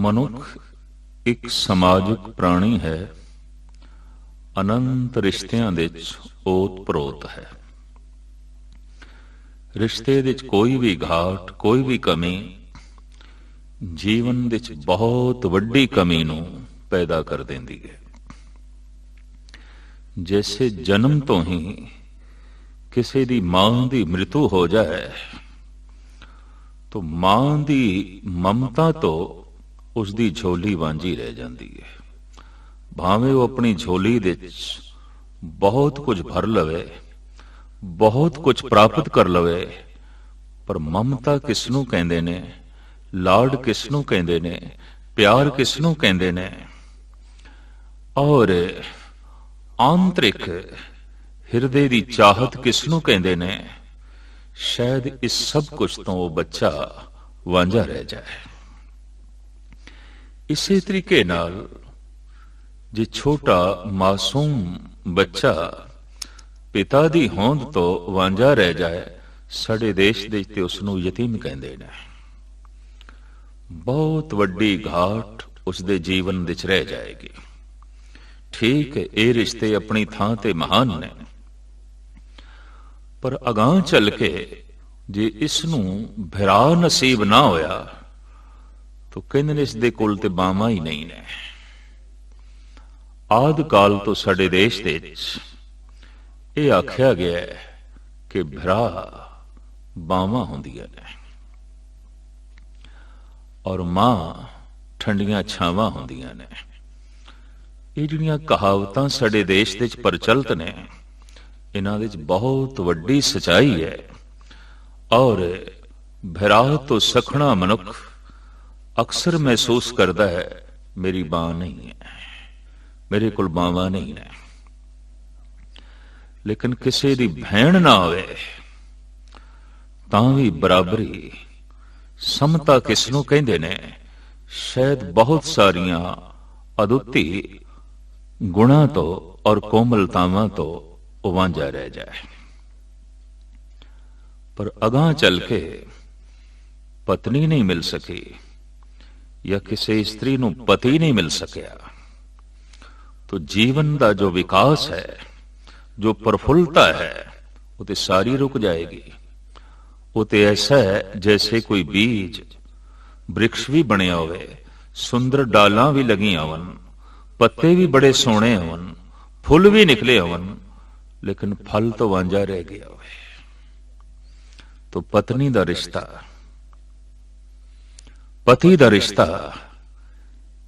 ਮਨੁੱਖ ਇੱਕ ਸਮਾਜਿਕ ਪ੍ਰਾਣੀ ਹੈ। ਅਨੰਤ ਰਿਸ਼ਤਿਆਂ ਦੇ ਵਿੱਚ ਓਤ-ਪ੍ਰੋਤ ਹੈ। ਰਿਸ਼ਤੇ ਦੇ ਵਿੱਚ ਕੋਈ ਵੀ ਘਾਟ, ਕੋਈ ਵੀ ਕਮੀ, ਜੀਵਨ ਦੇ ਵਿੱਚ ਬਹੁਤ ਵੱਡੀ ਕਮੀ ਨੂੰ ਪੈਦਾ ਕਰ ਦਿੰਦੀ ਹੈ। ਜੈਸੇ ਜਨਮ ਤੋਂ ਹੀ ਕਿਸੇ ਦੀ ਮਾਂ ਦੀ ਮ੍ਰਿਤੂ ਹੋ ਜਾਏ, ਤਾਂ ਮਾਂ ਦੀ ਮਮਤਾ ਤੋਂ ਉਸ ਦੀ ਝੋਲੀ ਵਾਂਝੀ ਰਹਿ ਜਾਂਦੀ ਹੈ। ਭਾਵੇਂ ਉਹ ਆਪਣੀ ਝੋਲੀ ਦੇ ਵਿੱਚ ਬਹੁਤ ਕੁਝ ਭਰ ਲਵੇ, ਬਹੁਤ ਕੁਝ ਪ੍ਰਾਪਤ ਕਰ ਲਵੇ, ਪਰ ਮਮਤਾ ਕਿਸ ਨੂੰ ਕਹਿੰਦੇ ਨੇ, ਲਾਡ ਕਿਸ ਨੂੰ ਕਹਿੰਦੇ ਨੇ, ਪਿਆਰ ਕਿਸ ਨੂੰ ਕਹਿੰਦੇ ਨੇ? ਔਰ ਆਂਤਰਿਕ ਹਿਰਦੇ ਦੀ ਚਾਹਤ ਕਿਸ ਨੂੰ ਕਹਿੰਦੇ ਨੇ? ਸ਼ਾਇਦ ਇਸ ਸਭ ਕੁਝ ਤੋਂ ਉਹ ਬੱਚਾ ਵਾਂਝਾ ਰਹਿ ਜਾਏ। ਇਸੇ ਤਰੀਕੇ ਨਾਲ ਜੇ ਛੋਟਾ ਮਾਸੂਮ ਬੱਚਾ ਪਿਤਾ ਦੀ ਹੋਂਦ ਤੋਂ ਵਾਂਝਾ ਰਹਿ ਜਾਏ, ਸਾਡੇ ਦੇਸ਼ ਦੇ ਤੇ ਉਸ ਨੂੰ ਯਤੀਮ ਕਹਿੰਦੇ ਨੇ। ਬਹੁਤ ਵੱਡੀ ਘਾਟ ਉਸ ਦੇ ਜੀਵਨ ਵਿੱਚ ਰਹਿ ਜਾਏਗੀ। ਠੀਕ ਹੈ ਇਹ ਰਿਸ਼ਤੇ ਆਪਣੀ ਥਾਂ ਤੇ ਮਹਾਨ ਨੇ। ਪਰ ਅਗਾਹ ਚੱਲ ਕੇ ਜੇ ਇਸ ਨੂੰ ਭਰਾ ਨਸੀਬ ਨਾ ਹੋਇਆ ਤਾਂ ਕਹਿੰਦੇ ਨੇ ਇਸ ਦੇ ਕੋਲ ਤੇ ਬਾਵਾ ਹੀ ਨਹੀਂ ਨੇ। ਆਦ ਕਾਲ ਤੋਂ ਸਾਡੇ ਦੇਸ਼ ਦੇ ਵਿੱਚ ਇਹ ਆਖਿਆ ਗਿਆ ਹੈ ਕਿ ਭਰਾ ਬਾਵਾ ਹੁੰਦੀਆਂ ਨੇ ਔਰ ਮਾਂ ਠੰਡੀਆਂ ਛਾਵਾਂ ਹੁੰਦੀਆਂ ਨੇ। ਇਹ ਜਿਹੜੀਆਂ ਕਹਾਵਤਾਂ ਸਾਡੇ ਦੇਸ਼ ਦੇ ਵਿੱਚ ਪ੍ਰਚਲਿਤ ਨੇ, ਇਹਨਾਂ ਦੇ ਵਿੱਚ ਬਹੁਤ ਵੱਡੀ ਸਚਾਈ ਹੈ ਔਰ ਭਰਾ ਤੋਂ ਸਖਣਾ ਮਨੁੱਖ ਅਕਸਰ ਮਹਿਸੂਸ ਕਰਦਾ ਹੈ, ਮੇਰੀ ਬਾਹ ਨਹੀਂ ਹੈ। ਮੇਰੇ ਕੋਲ ਬਾਹਾਂ ਨਹੀਂ ਹੈ। ਲੇਕਿਨ ਕਿਸੇ ਦੀ ਭੈਣ ਨਾ ਹੋਵੇ, ਤਾਂ ਵੀ ਬਰਾਬਰੀ, ਸਮਤਾ ਕਿਸ ਨੂੰ ਕਹਿੰਦੇ ਨੇ, ਸ਼ਾਇਦ ਬਹੁਤ ਸਾਰੀਆਂ ਅਦੁੱਤੀ ਗੁਣਾ ਤੋਂ ਔਰ ਕੋਮਲਤਾਵਾਂ ਤੋਂ ਉਹ ਵਾਂਝਾ ਰਹਿ ਜਾਏ। ਪਰ ਅਗਾਹ ਚੱਲ ਕੇ ਪਤਨੀ ਨਹੀਂ ਮਿਲ ਸਕੀ। ਜਾਂ ਕਿਸੇ ਇਸਤਰੀ ਨੂੰ ਪਤੀ ਨਹੀਂ ਮਿਲ ਸਕਿਆ। ਤੋ ਜੀਵਨ ਦਾ ਜੋ ਵਿਕਾਸ ਹੈ, ਜੋ ਪ੍ਰਫੁੱਲਤਾ ਹੈ, ਉਹ ਤੇ ਸਾਰੀ ਰੁਕ ਜਾਏਗੀ। ਉਹ ਤੇ ਐਸਾ ਹੈ ਜੈਸੇ ਕੋਈ ਬੀਜ, ਬ੍ਰਿਕਸ਼ ਵੀ ਬਣਿਆ ਹੋਵੇ, ਸੁੰਦਰ ਡਾਲਾਂ ਵੀ ਲੱਗੀਆਂ ਹੋਣ, ਪੱਤੇ ਵੀ ਬੜੇ ਸੋਹਣੇ ਹੋਣ, ਫੁੱਲ ਵੀ ਨਿਕਲੇ ਹੋਣ, ਲੇਕਿਨ ਫਲ ਤੋਂ ਵਾਂਝਾ ਰਹਿ ਗਿਆ ਹੋਵੇ। ਤੋ ਪਤਨੀ ਦਾ ਰਿਸ਼ਤਾ ਪਤੀ ਦਾ ਰਿਸ਼ਤਾ,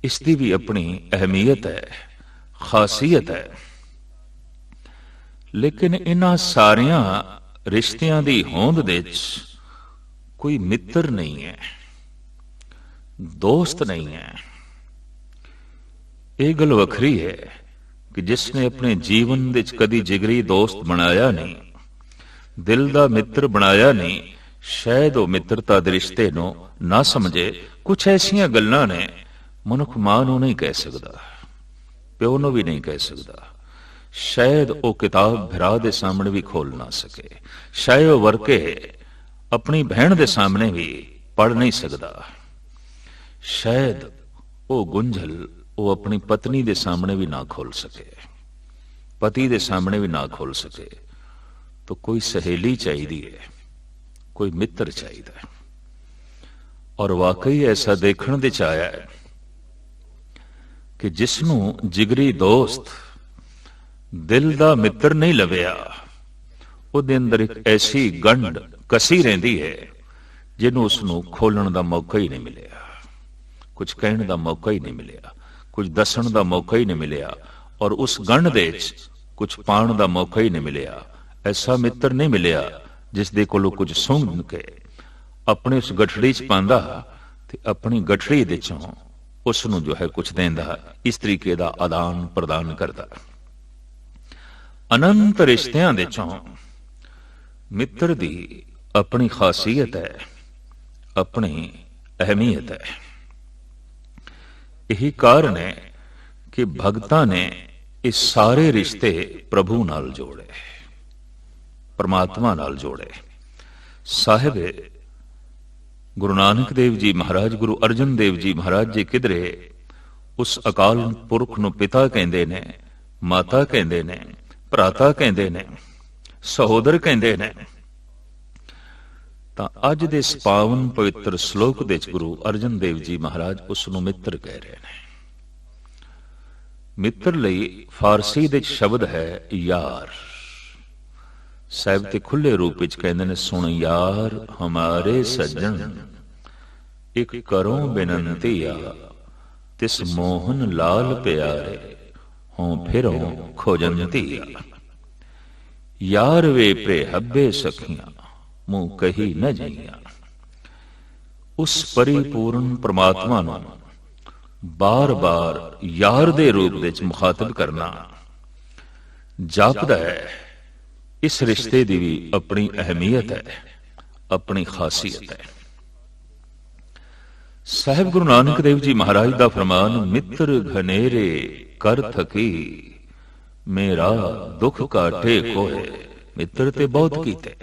ਇਸ ਦੀ ਵੀ ਆਪਣੀ ਅਹਿਮੀਅਤ ਹੈ, ਖਾਸੀਅਤ ਹੈ। ਲੇਕਿਨ ਇਹਨਾਂ ਸਾਰਿਆਂ ਰਿਸ਼ਤਿਆਂ ਦੀ ਹੋਂਦ ਦੇ ਵਿੱਚ ਕੋਈ ਮਿੱਤਰ ਨਹੀਂ ਹੈ, ਦੋਸਤ ਨਹੀਂ ਹੈ। ਇਹ ਗੱਲ ਵੱਖਰੀ ਹੈ ਕਿ ਜਿਸ ਨੇ ਆਪਣੇ ਜੀਵਨ ਵਿੱਚ ਕਦੀ ਜਿਗਰੀ ਦੋਸਤ ਬਣਾਇਆ ਨਹੀਂ, ਦਿਲ ਦਾ ਮਿੱਤਰ ਬਣਾਇਆ ਨਹੀਂ ਸ਼ਾਇਦ ਉਹ ਮਿੱਤਰਤਾ ਦੇ ਰਿਸ਼ਤੇ ਨੂੰ ਨਾ ਸਮਝੇ ਕੁਝ ਐਸੀਆਂ ਗੱਲਾਂ ਨੇ ਮਨੁੱਖ ਮਾਂ ਨੂੰ ਨਹੀਂ ਕਹਿ ਸਕਦਾ, ਪਿਓ ਨੂੰ ਵੀ ਨਹੀਂ ਕਹਿ ਸਕਦਾ। ਸ਼ਾਇਦ ਉਹ ਕਿਤਾਬ ਭਰਾ ਦੇ ਸਾਹਮਣੇ ਵੀ ਖੋਲ ਨਾ ਸਕੇ, ਸ਼ਾਇਦ ਉਹ ਵਰਕੇ ਆਪਣੀ ਭੈਣ ਦੇ ਸਾਹਮਣੇ ਵੀ ਪੜ ਨਹੀਂ ਸਕਦਾ। ਸ਼ਾਇਦ ਉਹ ਗੁੰਝਲ ਉਹ ਆਪਣੀ ਪਤਨੀ ਦੇ ਸਾਹਮਣੇ ਵੀ ਨਾ ਖੋਲ ਸਕੇ, ਪਤੀ ਦੇ ਸਾਹਮਣੇ ਵੀ ਨਾ ਖੋਲ ਸਕੇ, ਤਾਂ ਕੋਈ ਸਹੇਲੀ ਚਾਹੀਦੀ ਹੈ। ਕੋਈ ਮਿੱਤਰ ਚਾਹੀਦਾ ਹੈ। ਔਰ ਵਾਕਈ ਐਸਾ ਦੇਖਣ ਦੇ ਚ ਆਇਆ ਹੈ ਕਿ ਜਿਸ ਨੂੰ ਜਿਗਰੀ ਦੋਸਤ ਦਿਲ ਦਾ ਮਿੱਤਰ ਨਹੀਂ ਲਵਿਆ, ਉਹਦੇ ਅੰਦਰ ਇੱਕ ਐਸੀ ਗੰਢ ਕਸੀ ਰਹਿੰਦੀ ਹੈ ਜਿਹਨੂੰ ਉਸ ਨੂੰ ਖੋਲਣ ਦਾ ਮੌਕਾ ਹੀ ਨਹੀਂ ਮਿਲਿਆ। ਕੁਝ ਕਹਿਣ ਦਾ ਮੌਕਾ ਹੀ ਨਹੀਂ ਮਿਲਿਆ, ਕੁਝ ਦੱਸਣ ਦਾ ਮੌਕਾ ਹੀ ਨਹੀਂ ਮਿਲਿਆ ਔਰ ਉਸ ਗੰਢ ਦੇ ਵਿੱਚ ਕੁਝ ਪਾਣ ਦਾ ਮੌਕਾ ਹੀ ਨਹੀਂ ਮਿਲਿਆ। ਐਸਾ ਮਿੱਤਰ ਨਹੀਂ ਮਿਲਿਆ ਜਿਸ ਦੇ ਕੋਲੋਂ ਕੁਝ ਸੁਣ ਕੇ ਆਪਣੇ ਉਸ ਗਠੜੀ 'ਚ ਪਾਉਂਦਾ ਤੇ ਆਪਣੀ ਗਠੜੀ ਦੇ ਚੋਂ ਉਸ ਨੂੰ ਜੋ ਹੈ ਕੁਝ ਦਿੰਦਾ ਇਸ ਤਰੀਕੇ ਦਾ ਆਦਾਨ ਪ੍ਰਦਾਨ ਕਰਦਾ। ਅਨੰਤ ਰਿਸ਼ਤਿਆਂ ਦੇ ਚੋਂ ਮਿੱਤਰ ਦੀ ਆਪਣੀ ਖਾਸੀਅਤ ਹੈ ਆਪਣੀ ਅਹਿਮੀਅਤ ਹੈ। ਇਹੀ ਕਾਰਨ ਹੈ ਕਿ ਭਗਤਾਂ ਨੇ ਇਹ ਸਾਰੇ ਰਿਸ਼ਤੇ ਪ੍ਰਭੂ ਨਾਲ ਜੋੜੇ। ਪਰਮਾਤਮਾ ਨਾਲ ਜੋੜੇ। ਸਾਹਿਬ, ਗੁਰੂ ਨਾਨਕ ਦੇਵ ਜੀ ਮਹਾਰਾਜ, ਗੁਰੂ ਅਰਜਨ ਦੇਵ ਜੀ ਮਹਾਰਾਜ ਜੀ ਕਿਧਰੇ ਉਸ ਅਕਾਲ ਪੁਰਖ ਨੂੰ ਪਿਤਾ ਕਹਿੰਦੇ ਨੇ, ਮਾਤਾ ਕਹਿੰਦੇ ਨੇ, ਭਰਾਤਾ ਕਹਿੰਦੇ ਨੇ, ਸਹੋਦਰ ਕਹਿੰਦੇ ਨੇ, ਤਾਂ ਅੱਜ ਦੇ ਇਸ ਪਾਵਨ ਪਵਿੱਤਰ ਸ਼ਲੋਕ ਦੇ ਵਿੱਚ ਗੁਰੂ ਅਰਜਨ ਦੇਵ ਜੀ ਮਹਾਰਾਜ ਉਸ ਨੂੰ ਮਿੱਤਰ ਕਹਿ ਰਹੇ ਨੇ। ਮਿੱਤਰ ਲਈ ਫਾਰਸੀ ਦੇ ਸ਼ਬਦ ਹੈ ਯਾਰ। ਸਾਹਿਬ ਤੇ ਖੁੱਲੇ ਰੂਪ ਵਿੱਚ ਕਹਿੰਦੇ ਨੇ ਸੁਣ ਯਾਰ ਹਮਾਰੇ ਸੱਜਣ ਇੱਕ ਕਰੋ ਬੇਨੰਤੀ ਤਿਸ ਮੋਹਨ ਲਾਲ ਪਿਆਰੇ ਹੋਂ ਫਿਰੋਂ ਖੋਜੰਤੀ ਯਾਰ ਵੇ ਪ੍ਰੇ ਹੱਬੇ ਸਖੀਆਂ ਮੂੰ ਕਹੀ ਨ ਜਈਆਂ ਉਸ ਪਰਿਪੂਰਨ ਪ੍ਰਮਾਤਮਾ ਨੂੰ ਬਾਰ-ਬਾਰ ਯਾਰ ਦੇ ਰੂਪ ਵਿੱਚ ਮੁਖਾਤਬ ਕਰਨਾ ਜਾਪਦਾ ਹੈ ਇਸ ਰਿਸ਼ਤੇ ਦੀ ਵੀ ਆਪਣੀ ਅਹਿਮੀਅਤ ਹੈ, ਆਪਣੀ ਖਾਸੀਅਤ ਹੈ। ਸਾਹਿਬ ਗੁਰੂ ਨਾਨਕ ਦੇਵ ਜੀ ਮਹਾਰਾਜ ਦਾ ਫਰਮਾਨ, ਮਿੱਤਰ ਘਨੇਰੇ ਕਰ ਥਕੀ, ਮੇਰਾ ਦੁੱਖ ਕਾਟੇ ਕੋਏ। ਮਿੱਤਰ ਤੇ ਬਹੁਤ ਕੀਤੇ।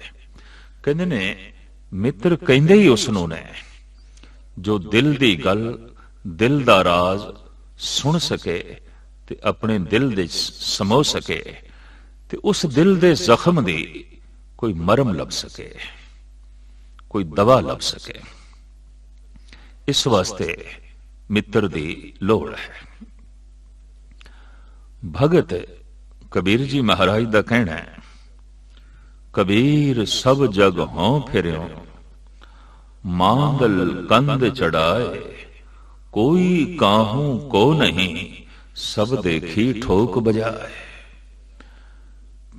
ਕਹਿੰਦੇ ਨੇ, ਮਿੱਤਰ ਕਹਿੰਦੇ ਹੀ ਉਸ ਨੂੰ ਨੇ ਜੋ ਦਿਲ ਦੀ ਗੱਲ, ਦਿਲ ਦਾ ਰਾਜ਼ ਸੁਣ ਸਕੇ ਤੇ ਆਪਣੇ ਦਿਲ ਦੇ ਸਮੋ ਸਕੇ। ਤੇ ਉਸ ਦਿਲ ਦੇ ਜ਼ਖਮ ਦੀ ਕੋਈ ਮਰਮ ਲੱਭ ਸਕੇ, ਕੋਈ ਦਵਾ ਲੱਭ ਸਕੇ। ਇਸ ਵਾਸਤੇ ਮਿੱਤਰ ਦੀ ਲੋੜ ਹੈ। ਭਗਤ ਕਬੀਰ ਜੀ ਮਹਾਰਾਜ ਦਾ ਕਹਿਣਾ ਹੈ, ਕਬੀਰ ਸਭ ਜਗ ਹੋਂ ਫਿਰਿਓ ਮਾਂਗਲ ਕੰਧ ਚੜਾਏ, ਕੋਈ ਕਾਹੂ ਕੋ ਨਹੀਂ, ਸਭ ਦੇਖੀ ਠੋਕ ਬਜਾਏ।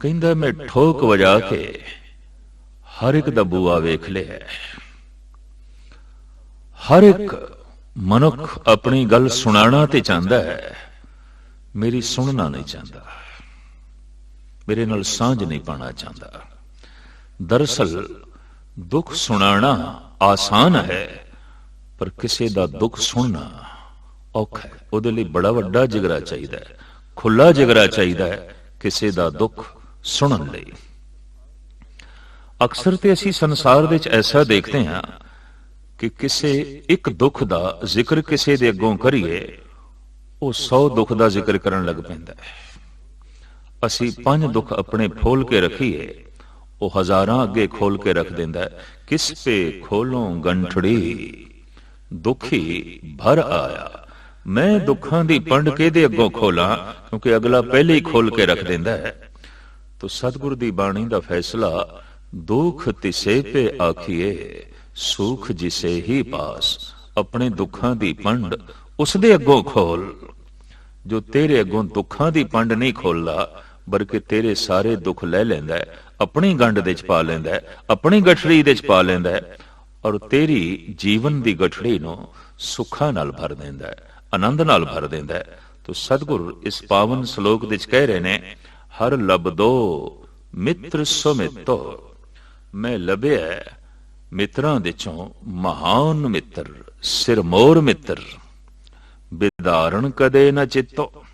ਕਹਿੰਦਾ ਮੈਂ ਠੋਕ ਵਜਾ ਕੇ ਹਰ ਇੱਕ ਦਾ ਬੂਆ ਵੇਖ ਲਿਆ। ਹਰ ਇੱਕ ਮਨੁੱਖ ਆਪਣੀ ਗੱਲ ਸੁਣਾਣਾ ਤੇ ਚਾਹੁੰਦਾ ਹੈ। ਮੇਰੀ ਸੁਣਨਾ ਨਹੀਂ ਚਾਹੁੰਦਾ। ਮੇਰੇ ਨਾਲ ਸਾਂਝ ਨਹੀਂ ਪਾਣਾ ਚਾਹੁੰਦਾ। ਦਰਸਲ ਦੁੱਖ ਸੁਣਾਉਣਾ ਆਸਾਨ ਹੈ, ਪਰ ਕਿਸੇ ਦਾ ਦੁੱਖ ਸੁਣਨਾ ਔਖਾ ਹੈ। ਉਹਦੇ ਲਈ ਬੜਾ ਵੱਡਾ ਜਿਗਰਾ ਚਾਹੀਦਾ ਹੈ। ਖੁੱਲਾ ਜਿਗਰਾ ਚਾਹੀਦਾ ਹੈ। ਕਿਸੇ ਦਾ ਦੁੱਖ ਸੁਣਨ ਲਈ। ਅਕਸਰ ਤੇ ਅਸੀਂ ਸੰਸਾਰ ਵਿੱਚ ਐਸਾ ਦੇਖਦੇ ਹਾਂ ਕਿ ਕਿਸੇ ਇੱਕ ਦੁੱਖ ਦਾ ਜ਼ਿਕਰ ਕਿਸੇ ਦੇ ਅੱਗੋਂ ਕਰੀਏ, ਉਹ 100 ਦੁੱਖ ਦਾ ਜ਼ਿਕਰ ਕਰਨ ਲੱਗ ਪੈਂਦਾ ਹੈ। ਅਸੀਂ ਪੰਜ ਦੁੱਖ ਆਪਣੇ ਫੋਲ ਕੇ ਰੱਖੀਏ, ਉਹ ਹਜ਼ਾਰਾਂ ਅੱਗੇ ਖੋਲ ਕੇ ਰੱਖ ਦਿੰਦਾ ਹੈ। ਕਿਸ ਪੇ ਖੋਲੋਂ ਗੰਠੜੀ? ਦੁਖੀ ਭਰ ਆਇਆ। ਮੈਂ ਦੁੱਖਾਂ ਦੀ ਪੰਡ ਕਿਹਦੇ ਅੱਗੋਂ ਖੋਲਾਂ? ਕਿਉਂਕਿ ਅਗਲਾ ਪਹਿਲੇ ਹੀ ਖੋਲ ਕੇ ਰੱਖ ਦਿੰਦਾ ਹੈ। ਤੋ ਸਤਿਗੁਰ ਦੀ ਬਾਣੀ ਦਾ ਫੈਸਲਾ, ਦੁੱਖ ਤਿਸੇ ਪੇ ਆਖੀਏ ਸੁਖ ਜਿਸੇ ਹੀ ਪਾਸ, ਆਪਣੇ ਦੁੱਖਾਂ ਦੀ ਪੰਡ ਉਸ ਦੇ ਅੱਗੋਂ ਖੋਲ। ਜੋ ਤੇਰੇ ਅੱਗੋਂ ਦੁੱਖਾਂ ਦੀ ਪੰਡ ਨਹੀਂ ਖੋਲਦਾ, ਬਲਕਿ ਤੇਰੇ ਸਾਰੇ ਦੁੱਖ ਲੈ ਲੈਂਦਾ ਆਪਣੀ ਗੰਢ ਦੇ ਚ ਪਾ ਲੈਂਦਾ ਆਪਣੀ ਗਠੜੀ ਦੇ ਚ ਪਾ ਲੈਂਦਾ ਔਰ ਤੇਰੀ ਜੀਵਨ ਦੀ ਗਠੜੀ ਨੂੰ ਸੁੱਖਾਂ ਨਾਲ ਭਰ ਦਿੰਦਾ ਆਨੰਦ ਨਾਲ ਭਰ ਦਿੰਦਾ ਤੋ ਸਤਿਗੁਰ ਇਸ ਪਾਵਨ ਸ਼ਲੋਕ ਵਿੱਚ ਕਹਿ ਰਹੇ ਨੇ ਹਰ ਲਬਦੋ, ਮਿੱਤਰ ਸੁਮਿਤੋ। ਮੈਂ ਲੱਭਿਆ ਮਿੱਤਰਾਂ ਦੇ ਚੋਂ ਮਹਾਨ ਮਿੱਤਰ, ਸਿਰਮੌਰ ਮਿੱਤਰ। ਵਿਦਾਰਣ ਕਦੇ ਨਾ ਚਿੱਤੋ।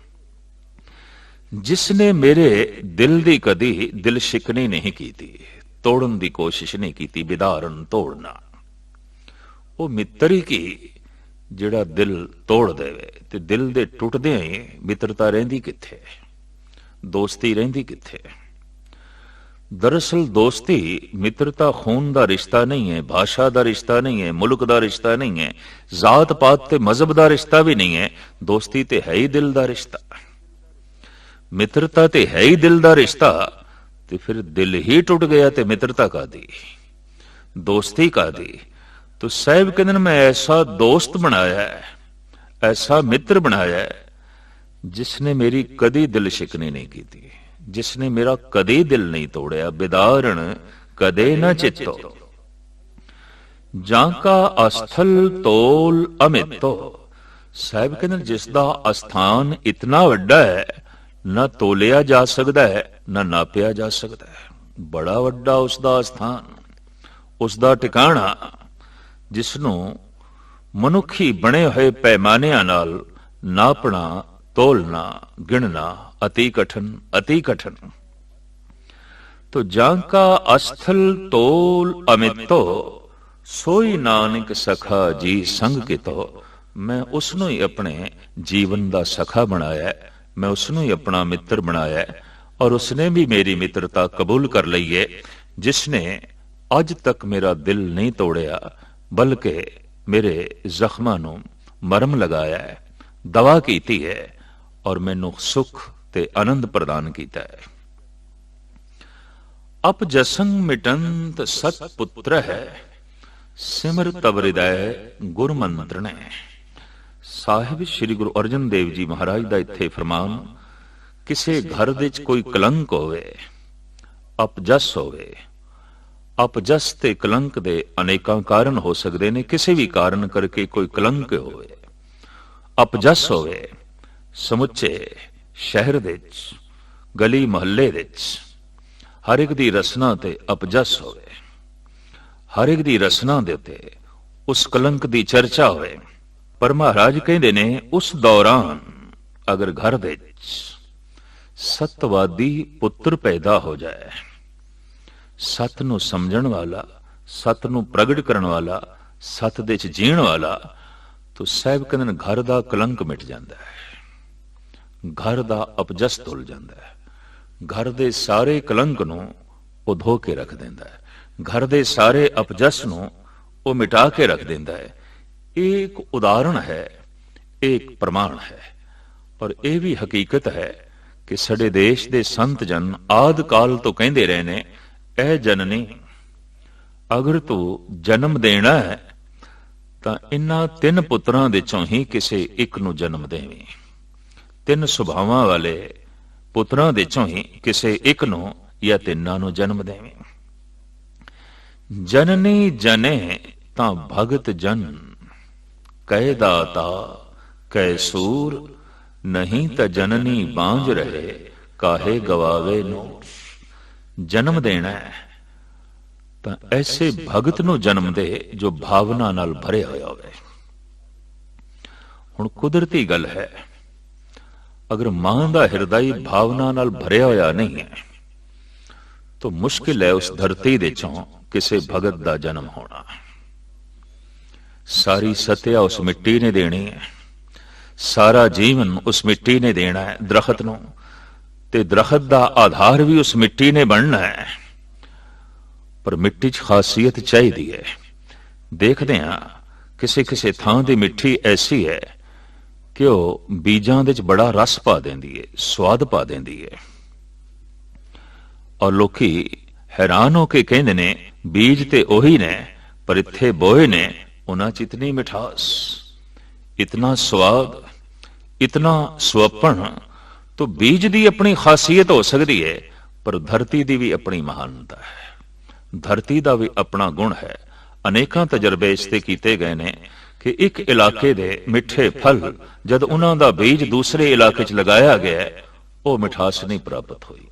ਜਿਸ ਨੇ ਮੇਰੇ ਦਿਲ ਦੀ ਕਦੀ ਦਿਲ ਸ਼ਿਕਨੀ ਨਹੀਂ ਕੀਤੀ, ਤੋੜਨ ਦੀ ਕੋਸ਼ਿਸ਼ ਨਹੀਂ ਕੀਤੀ ਵਿਦਾਰਨ ਤੋੜਨਾ। ਉਹ ਮਿੱਤਰ ਹੀ ਕੀ, ਜਿਹੜਾ ਦਿਲ ਤੋੜ ਦੇਵੇ ਤੇ ਦਿਲ ਦੇ ਟੁੱਟਦੇ ਹੀ ਮਿੱਤਰਤਾ ਰਹਿੰਦੀ ਕਿੱਥੇ? ਦੋਸਤੀ ਰਹਿੰਦੀ ਕਿੱਥੇ ਦਰਅਸਲ ਦੋਸਤੀ ਮਿੱਤਰਤਾ, ਖੂਨ ਦਾ ਰਿਸ਼ਤਾ ਨਹੀਂ ਹੈ, ਭਾਸ਼ਾ ਦਾ ਰਿਸ਼ਤਾ ਨਹੀਂ ਹੈ, ਮੁਲਕ ਦਾ ਰਿਸ਼ਤਾ ਨਹੀਂ ਹੈ, ਜ਼ਾਤ ਪਾਤ ਤੇ ਮਜ਼ਹਬ ਦਾ ਰਿਸ਼ਤਾ ਵੀ ਨਹੀਂ ਹੈ, ਦੋਸਤੀ ਤੇ ਹੈ ਹੀ ਦਿਲ ਦਾ ਰਿਸ਼ਤਾ। ਮਿੱਤਰਤਾ ਤੇ ਹੈ ਹੀ ਦਿਲ ਦਾ ਰਿਸ਼ਤਾ ਤੇ ਫਿਰ ਦਿਲ ਹੀ ਟੁੱਟ ਗਿਆ ਤੇ ਮਿੱਤਰਤਾ ਕਾਦੀ ਦੋਸਤੀ ਕਾਦੀ ਤੋ ਸਾਹਿਬ ਕਹਿੰਦੇ ਨੇ, ਮੈਂ ਐਸਾ ਦੋਸਤ ਬਣਾਇਆ ਐਸਾ ਮਿੱਤਰ ਬਣਾਇਆ ਹੈ ਜਿਸ ਨੇ ਮੇਰੀ ਕਦੇ ਦਿਲ ਸ਼ਿਕਨੀ ਨਹੀਂ ਕੀਤੀ ਜਿਸ ਨੇ ਮੇਰਾ ਕਦੇ ਦਿਲ ਨਹੀਂ ਤੋੜਿਆ ਬਿਦਾਰਣ ਕਦੇ ਨਾ ਚਿੱਤੋ ਜਾਂ ਕਾ ਅਸਥਲ ਤੋਲ ਅਮਿਤੋ ਸਾਹਿਬ ਕਹਿੰਦੇ ਜਿਸ ਦਾ ਅਸਥਾਨ ਇਤਨਾ ਵੱਡਾ ਹੈ ਨਾ ਤੋਲਿਆ ਜਾ ਸਕਦਾ ਹੈ ਨਾ ਨਾਪਿਆ ਜਾ ਸਕਦਾ ਹੈ ਬੜਾ ਵੱਡਾ ਉਸ ਦਾ ਸਥਾਨ ਉਸ ਦਾ ਟਿਕਾਣਾ ਜਿਸ ਨੂੰ ਮਨੁੱਖੀ ਬਣੇ ਹੋਏ ਪੈਮਾਨਿਆਂ ਨਾਲ ਨਾਪਣਾ ਤੋਲਣਾ, ਗਿਣਨਾ, ਅਤੀ ਕਠਨ ਅਤੀ ਕਠਨ। ਤੋ ਜਾਂ ਕਾ ਅਸਥਲ ਤੋਲ ਸੋਈ ਨਾਨਕ ਸਖਾ ਜੀ ਸੰਗ ਕਿਤੋ ਮੈਂ ਉਸ ਨੂੰ ਹੀ ਆਪਣੇ ਜੀਵਨ ਦਾ ਸਖਾ ਬਣਾਇਆ, ਮੈਂ ਉਸ ਨੂੰ ਹੀ ਆਪਣਾ ਮਿੱਤਰ ਬਣਾਇਆ, ਔਰ ਉਸਨੇ ਵੀ ਮੇਰੀ ਮਿੱਤਰਤਾ ਕਬੂਲ ਕਰ ਲਈ ਹੈ ਜਿਸ ਨੇ ਅੱਜ ਤੱਕ ਮੇਰਾ ਦਿਲ ਨਹੀਂ ਤੋੜਿਆ, ਬਲਕਿ ਮੇਰੇ ਜ਼ਖਮਾਂ ਨੂੰ ਮਰਮ ਲਗਾਇਆ ਹੈ ਦਵਾ ਕੀਤੀ ਹੈ ਔਰ ਮੈਨੂੰ ਸੁਖ ਤੇ ਆਨੰਦ ਪ੍ਰਦਾਨ ਕੀਤਾ ਹੈ। ਅਪ ਜਸੰ ਮਿਟੰਤ ਸਤ ਪੁੱਤਰ ਹੈ, ਸਿਮਰ ਤਵ ਹਿਰਦੈ ਗੁਰ ਮੰਤਰਣੈ ਸਾਹਿਬ ਸ੍ਰੀ ਗੁਰੂ ਅਰਜਨ ਦੇਵ ਜੀ ਮਹਾਰਾਜ ਦਾ ਇੱਥੇ ਫਰਮਾਨ, ਕਿਸੇ ਘਰ ਦੇ ਵਿੱਚ ਕੋਈ ਕਲੰਕ ਹੋਵੇ ਅਪਜਸ ਹੋਵੇ। ਅਪਜਸ ਤੇ ਕਲੰਕ ਦੇ ਅਨੇਕਾਂ ਕਾਰਨ ਹੋ ਸਕਦੇ ਨੇ, ਕਿਸੇ ਵੀ ਕਾਰਨ ਕਰਕੇ ਕੋਈ ਕਲੰਕ ਹੋਵੇ। ਅਪਜਸ ਹੋਵੇ। ਸਮੁੱਚੇ ਸ਼ਹਿਰ ਦੇ ਵਿੱਚ, ਗਲੀ ਮੁਹੱਲੇ ਦੇ ਵਿੱਚ, ਹਰ ਇੱਕ ਦੀ ਰਸਨਾ ਤੇ ਅਪਜਸ ਹੋਵੇ। ਹਰ ਇੱਕ ਦੀ ਰਸਨਾ ਦੇ ਉੱਤੇ ਉਸ ਕਲੰਕ ਦੀ ਚਰਚਾ ਹੋਵੇ। ਪਰ ਮਹਾਰਾਜ ਕਹਿੰਦੇ ਨੇ, ਉਸ ਦੌਰਾਨ ਅਗਰ ਘਰ ਦੇ ਵਿੱਚ ਸਤਵਾਦੀ ਪੁੱਤਰ ਪੈਦਾ ਹੋ ਜਾਏ, ਸਤ ਨੂੰ ਸਮਝਣ ਵਾਲਾ, ਸਤ ਨੂੰ ਪ੍ਰਗਟ ਕਰਨ ਵਾਲਾ, ਸਤ ਦੇ ਵਿੱਚ ਜੀਣ ਵਾਲਾ, ਤਾਂ ਸਾਹਿਬ ਕਹਿੰਦੇ ਨੇ ਘਰ ਦਾ ਕਲੰਕ ਮਿਟ ਜਾਂਦਾ ਹੈ। ਘਰ ਦਾ ਅਪਜਸ ਤੁਲ ਜਾਂਦਾ ਹੈ। ਘਰ ਦੇ ਸਾਰੇ ਕਲੰਕ ਨੂੰ ਉਹ ਧੋ ਕੇ ਰੱਖ ਦਿੰਦਾ ਹੈ। ਘਰ ਦੇ ਸਾਰੇ ਅਪਜਸ ਨੂੰ ਉਹ ਮਿਟਾ ਕੇ ਰੱਖ ਦਿੰਦਾ ਹੈ। ਇਹ ਇੱਕ ਉਦਾਹਰਣ ਹੈ, ਇਹ ਇੱਕ ਪ੍ਰਮਾਣ ਹੈ। ਪਰ ਇਹ ਵੀ ਹਕੀਕਤ ਹੈ ਕਿ ਸਾਡੇ ਦੇਸ਼ ਦੇ ਸੰਤ ਜਨ ਆਦ ਕਾਲ ਤੋਂ ਕਹਿੰਦੇ ਰਹੇ ਨੇ, ਇਹ ਜਨਨੀ ਅਗਰ ਤੂੰ ਜਨਮ ਦੇਣਾ ਹੈ, ਤਾਂ ਇਨ੍ਹਾਂ ਤਿੰਨ ਪੁੱਤਰਾਂ ਦੇ ਚੋਂ ਹੀ ਕਿਸੇ ਇੱਕ ਨੂੰ ਜਨਮ ਦੇਵੀਂ। ਤਿੰਨ ਸੁਭਾਵਾਂ ਵਾਲੇ ਪੁੱਤਰਾਂ ਦੇ ਚੋਂ ਹੀ ਕਿਸੇ ਇੱਕ ਨੂੰ ਜਾਂ ਤਿੰਨਾਂ ਨੂੰ ਜਨਮ ਦੇਵੀਂ। ਜਨਨੀ ਜਨੇ ਤਾਂ ਭਗਤ ਜਨ, ਕਹਿ ਦਾਤਾ, ਕਹਿ ਸੂਰ, ਨਹੀਂ ਤਾਂ ਜਨਨੀ ਬਾਂਝ ਰਹੇ, ਕਾਹੇ ਗਵਾਵੇ ਨੂੰ ਜਨਮ ਦੇਣਾ ਹੈ, ਤਾਂ ਐਸੇ ਭਗਤ ਨੂੰ ਜਨਮ ਦੇ ਜੋ ਭਾਵਨਾ ਨਾਲ ਭਰਿਆ ਹੋਇਆ ਹੋਵੇ। ਹੁਣ ਕੁਦਰਤੀ ਗੱਲ ਹੈ ਅਗਰ ਮਾਂ ਦਾ ਹਿਰਦਾ ਹੀ ਭਾਵਨਾ ਨਾਲ ਭਰਿਆ ਹੋਇਆ ਨਹੀਂ ਹੈ, ਤਾਂ ਮੁਸ਼ਕਿਲ ਹੈ ਉਸ ਧਰਤੀ ਦੇ ਚੋਂ ਕਿਸੇ ਭਗਤ ਦਾ ਜਨਮ ਹੋਣਾ। ਸਾਰੀ ਸਤਿਆ ਉਸ ਮਿੱਟੀ ਨੇ ਦੇਣੀ ਹੈ। ਸਾਰਾ ਜੀਵਨ ਉਸ ਮਿੱਟੀ ਨੇ ਦੇਣਾ ਹੈ, ਦਰਖਤ ਨੂੰ। ਤੇ ਦਰਖਤ ਦਾ ਆਧਾਰ ਵੀ ਉਸ ਮਿੱਟੀ ਨੇ ਬਣਨਾ ਹੈ। ਪਰ ਮਿੱਟੀ 'ਚ ਖਾਸੀਅਤ ਚਾਹੀਦੀ ਹੈ। ਦੇਖਦੇ ਹਾਂ ਕਿਸੇ ਕਿਸੇ ਥਾਂ ਦੀ ਮਿੱਟੀ ਐਸੀ ਹੈ ਕਿ ਉਹ ਬੀਜਾਂ ਦੇ ਵਿੱਚ ਬੜਾ ਰਸ ਪਾ ਦਿੰਦੀ ਹੈ ਸਵਾਦ ਪਾ ਦਿੰਦੀ ਹੈ ਔਰ ਲੋਕੀ ਹੈਰਾਨ ਹੋ ਕੇ ਕਹਿੰਦੇ ਨੇ, ਬੀਜ ਤੇ ਉਹੀ ਨੇ, ਪਰ ਇੱਥੇ ਬੋਏ ਨੇ ਉਹਨਾਂ 'ਚ ਇਤਨੀ ਮਿਠਾਸ। ਇਤਨਾ ਸਵਾਦ, ਇਤਨਾ ਸੁਅਪਣ ਤੋ ਬੀਜ ਦੀ ਆਪਣੀ ਖਾਸੀਅਤ ਹੋ ਸਕਦੀ ਹੈ ਪਰ ਧਰਤੀ ਦੀ ਵੀ ਆਪਣੀ ਮਹਾਨਤਾ ਹੈ। ਧਰਤੀ ਦਾ ਵੀ ਆਪਣਾ ਗੁਣ ਹੈ। ਅਨੇਕਾਂ ਤਜਰਬੇ ਇਸ ਤੇ ਕੀਤੇ ਗਏ ਨੇ। ਕਿ ਇੱਕ ਇਲਾਕੇ ਦੇ ਮਿੱਠੇ ਫਲ ਜਦ ਉਹਨਾਂ ਦਾ ਬੀਜ ਦੂਸਰੇ ਇਲਾਕੇ 'ਚ ਲਗਾਇਆ ਗਿਆ, ਉਹ ਮਿਠਾਸ ਨਹੀਂ ਪ੍ਰਾਪਤ ਹੋਈ।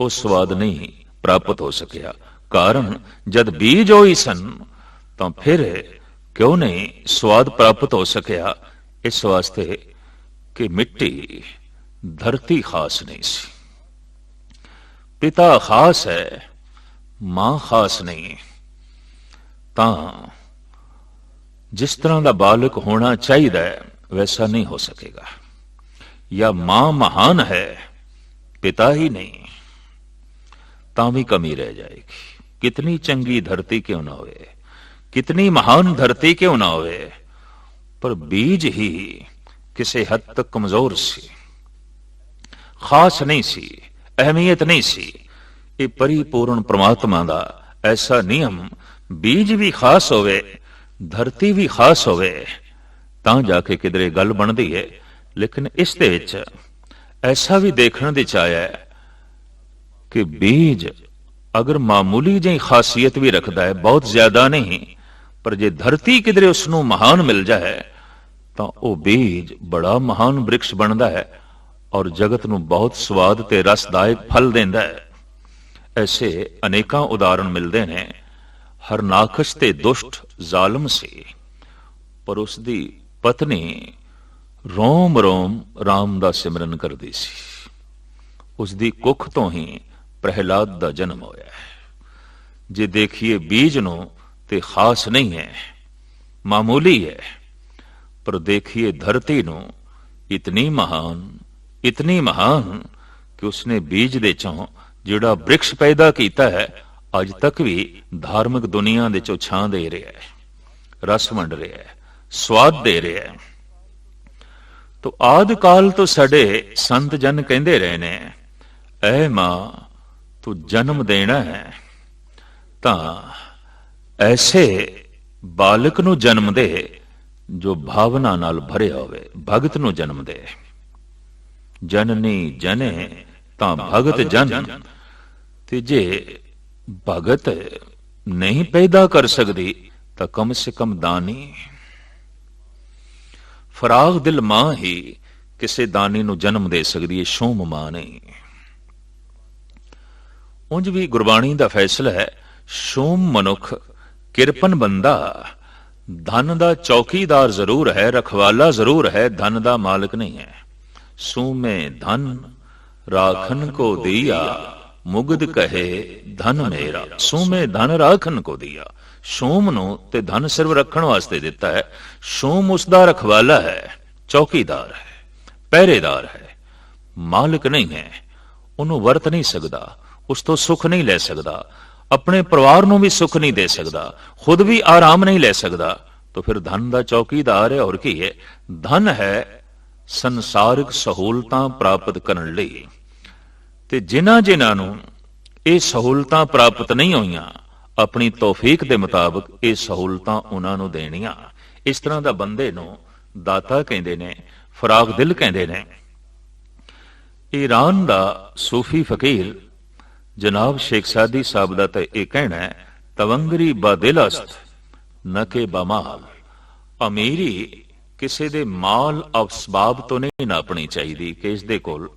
ਉਹ ਸਵਾਦ ਨਹੀਂ ਪ੍ਰਾਪਤ ਹੋ ਸਕਿਆ। ਕਾਰਨ ਜਦ ਬੀਜ ਹੋਈ ਸਨ, ਤਾਂ ਫਿਰ ਕਿਉਂ ਨਹੀਂ ਸਵਾਦ ਪ੍ਰਾਪਤ ਹੋ ਸਕਿਆ? ਇਸ ਵਾਸਤੇ ਕਿ ਮਿੱਟੀ ਧਰਤੀ ਖਾਸ ਨਹੀਂ ਸੀ। ਪਿਤਾ ਖਾਸ ਹੈ, ਮਾਂ ਖਾਸ ਨਹੀਂ। ਤਾਂ ਜਿਸ ਤਰ੍ਹਾਂ ਦਾ ਬਾਲਕ ਹੋਣਾ ਚਾਹੀਦਾ ਹੈ, ਵੈਸਾ ਨਹੀਂ ਹੋ ਸਕੇਗਾ। ਜਾਂ ਮਾਂ ਮਹਾਨ ਹੈ, ਪਿਤਾ ਹੀ ਨਹੀਂ, ਤਾਂ ਵੀ ਕਮੀ ਰਹਿ ਜਾਏਗੀ। ਕਿਤਨੀ ਚੰਗੀ ਧਰਤੀ ਕਿਉਂ ਨਾ ਹੋਵੇ, ਕਿਤਨੀ ਮਹਾਨ ਧਰਤੀ ਕਿਉਂ ਨਾ ਹੋਵੇ, ਪਰ ਬੀਜ ਹੀ ਕਿਸੇ ਹੱਦ ਤੱਕ ਕਮਜ਼ੋਰ ਸੀ। ਖਾਸ ਨਹੀਂ ਸੀ, ਅਹਿਮੀਅਤ ਨਹੀਂ ਸੀ। ਇਹ ਪਰਿਪੂਰਨ ਪ੍ਰਮਾਤਮਾ ਦਾ ਐਸਾ ਨਿਯਮ, ਬੀਜ ਵੀ ਖਾਸ ਹੋਵੇ ਧਰਤੀ ਵੀ ਖਾਸ ਹੋਵੇ, ਤਾਂ ਜਾ ਕੇ ਕਿਧਰੇ ਗੱਲ ਬਣਦੀ ਹੈ ਲੇਕਿਨ ਇਸ ਦੇ ਵਿੱਚ ਐਸਾ ਵੀ ਦੇਖਣ ਦੀ ਚ ਹੈ ਕਿ ਬੀਜ ਅਗਰ ਮਾਮੂਲੀ ਜਿਹੀ ਖਾਸੀਅਤ ਵੀ ਰੱਖਦਾ ਹੈ, ਬਹੁਤ ਜ਼ਿਆਦਾ ਨਹੀਂ, ਪਰ ਜੇ ਧਰਤੀ ਕਿਧਰੇ ਉਸ ਨੂੰ ਮਹਾਨ ਮਿਲ ਜਾਏ, ਤਾਂ ਉਹ ਬੀਜ ਬੜਾ ਮਹਾਨ ਬ੍ਰਿਕਸ਼ ਬਣਦਾ ਹੈ ਔਰ ਜਗਤ ਨੂੰ ਬਹੁਤ ਸਵਾਦ ਤੇ ਰਸਦਾਇਕ ਫਲ ਦਿੰਦਾ ਹੈ। ਐਸੇ ਅਨੇਕਾਂ ਉਦਾਹਰਣ ਮਿਲਦੇ ਨੇ। ਹਰਨਾਖਸ਼ ਤੇ ਦੁਸ਼ਟ ਜ਼ਾਲਮ ਸੀ। ਪਰ ਉਸ ਦੀ ਪਤਨੀ ਰੋਮ ਰੋਮ RAM ਦਾ ਸਿਮਰਨ ਕਰਦੀ ਸੀ। ਉਸ ਦੀ ਕੁੱਖ ਤੋਂ ਹੀ ਪ੍ਰਹਿਲਾਦ ਦਾ ਜਨਮ ਹੋਇਆ ਹੈ। ਜੇ ਦੇਖੀਏ ਬੀਜ ਨੂੰ ਤੇ ਖਾਸ ਨਹੀਂ ਹੈ, ਮਾਮੂਲੀ ਹੈ, ਪਰ ਦੇਖੀਏ ਧਰਤੀ ਨੂੰ ਇਤਨੀ ਮਹਾਨ ਇਤਨੀ ਮਹਾਨ ਕਿ ਉਸਨੇ ਬੀਜ ਦੇ ਚੋਂ ਜਿਹੜਾ ਬ੍ਰਿਕਸ਼ ਪੈਦਾ ਕੀਤਾ ਹੈ ਅੱਜ ਤੱਕ ਵੀ ਧਾਰਮਿਕ ਦੁਨੀਆ ਦੇ ਚੋਂ ਛਾਂ ਦੇ ਰਿਹਾ ਹੈ, ਰਸ ਵੰਡ ਰਿਹਾ ਹੈ, ਸਵਾਦ ਦੇ ਰਿਹਾ ਹੈ। ਤੋ ਆਦ ਕਾਲ ਤੋਂ ਸਾਡੇ ਸੰਤ ਜਨ ਕਹਿੰਦੇ ਰਹੇ ਨੇ ਐ ਮਾਂ, ਤੂੰ ਜਨਮ ਦੇਣਾ ਹੈ। ਤਾਂ ਐਸੇ ਬਾਲਕ ਨੂੰ ਜਨਮ ਦੇ ਜੋ ਭਾਵਨਾ ਨਾਲ ਭਰਿਆ ਹੋਵੇ, ਭਗਤ ਨੂੰ ਜਨਮ ਦੇ। ਜਨਨੀ ਜਨੇ ਤਾਂ ਭਗਤ ਜਨ। ਤੇ ਜੇ ਭਗਤ ਨਹੀਂ ਪੈਦਾ ਕਰ ਸਕਦੀ ਤਾਂ ਕਮ ਸੇ ਕਮ ਦਾਨੀ। ਫਰਾਗ ਦਿਲ ਮਾਂ ਹੀ ਕਿਸੇ ਦਾਨੀ ਨੂੰ ਜਨਮ ਦੇ ਸਕਦੀ ਹੈ ਸ਼ੋਮ ਮਾਂ ਨਹੀਂ। ਉਂਝ ਵੀ ਗੁਰਬਾਣੀ ਦਾ ਫੈਸਲਾ ਹੈ ਸ਼ੋਮ ਮਨੁੱਖ ਕਿਰਪਨ ਬੰਦਾ ਧਨ ਦਾ ਚੌਕੀਦਾਰ ਜ਼ਰੂਰ ਹੈ ਰਖਵਾਲਾ ਜ਼ਰੂਰ ਹੈ ਧਨ ਦਾ ਮਾਲਕ ਨਹੀਂ ਹੈ। ਸੂਮੇ ਧਨ ਰਾਖਨ ਕੋ ਦਿਆ। ਮੁਗਦ ਕਹੇ ਧਨ ਮੇਰਾ ਸੂਮੇ ਧਨ ਰਾਖਨ ਕੋ ਦਿਆ। ਸ਼ੋਮ ਨੂੰ ਤੇ ਧਨ ਸਿਰਫ ਰੱਖਣ ਵਾਸਤੇ ਦਿੱਤਾ ਹੈ। ਸ਼ੋਮ ਉਸ ਦਾ ਰਖਵਾਲਾ ਹੈ ਚੌਕੀਦਾਰ ਹੈ ਪਹਿਰੇਦਾਰ ਹੈ। ਮਾਲਕ ਨਹੀਂ ਹੈ ਉਹਨੂੰ ਵਰਤ ਨਹੀਂ ਸਕਦਾ ਉਸ ਤੋਂ ਸੁੱਖ ਨਹੀਂ ਲੈ ਸਕਦਾ। ਆਪਣੇ ਪਰਿਵਾਰ ਨੂੰ ਵੀ ਸੁੱਖ ਨਹੀਂ ਦੇ ਸਕਦਾ ਖੁਦ ਵੀ ਆਰਾਮ ਨਹੀਂ ਲੈ ਸਕਦਾ। ਤਾਂ ਫਿਰ ਧਨ ਦਾ ਚੌਕੀਦਾਰ ਹੈ ਔਰ ਕੀ ਹੈ? ਧਨ ਹੈ ਸੰਸਾਰਿਕ ਸਹੂਲਤਾਂ ਪ੍ਰਾਪਤ ਕਰਨ ਲਈ। ਤੇ ਜਿਨ੍ਹਾਂ ਜਿਨ੍ਹਾਂ ਨੂੰ ਇਹ ਸਹੂਲਤਾਂ ਪ੍ਰਾਪਤ ਨਹੀਂ ਹੋਈਆਂ, ਆਪਣੀ ਤੌਫੀਕ ਦੇ ਮੁਤਾਬਕ ਇਹ ਸਹੂਲਤਾਂ ਉਹਨਾਂ ਨੂੰ ਦੇਣੀਆਂ। ਇਸ ਤਰ੍ਹਾਂ ਦਾ ਬੰਦੇ ਨੂੰ ਦਾਤਾ ਕਹਿੰਦੇ ਨੇ, ਫਰਾਗ ਦਿਲ ਕਹਿੰਦੇ ਨੇ। ਈਰਾਨ ਦਾ ਸੂਫੀ ਫਕੀਰ ਜਨਾਬ ਸ਼ੇਖ ਸਾਦੀ ਸਾਹਿਬ ਦਾ ਤਾਂ ਇਹ ਕਹਿਣਾ ਹੈ, ਤਵੰਗਰੀ ਨਾ ਕਿ ਬਮਾਲ ਅਮੀਰੀ ਕਿਸੇ ਦੇ ਮਾਲ ਅਫਸਬਾਬ ਤੋਂ ਨਹੀਂ ਨਾਪਣੀ ਚਾਹੀਦੀ, ਕਿ ਇਸ ਦੇ ਕੋਲ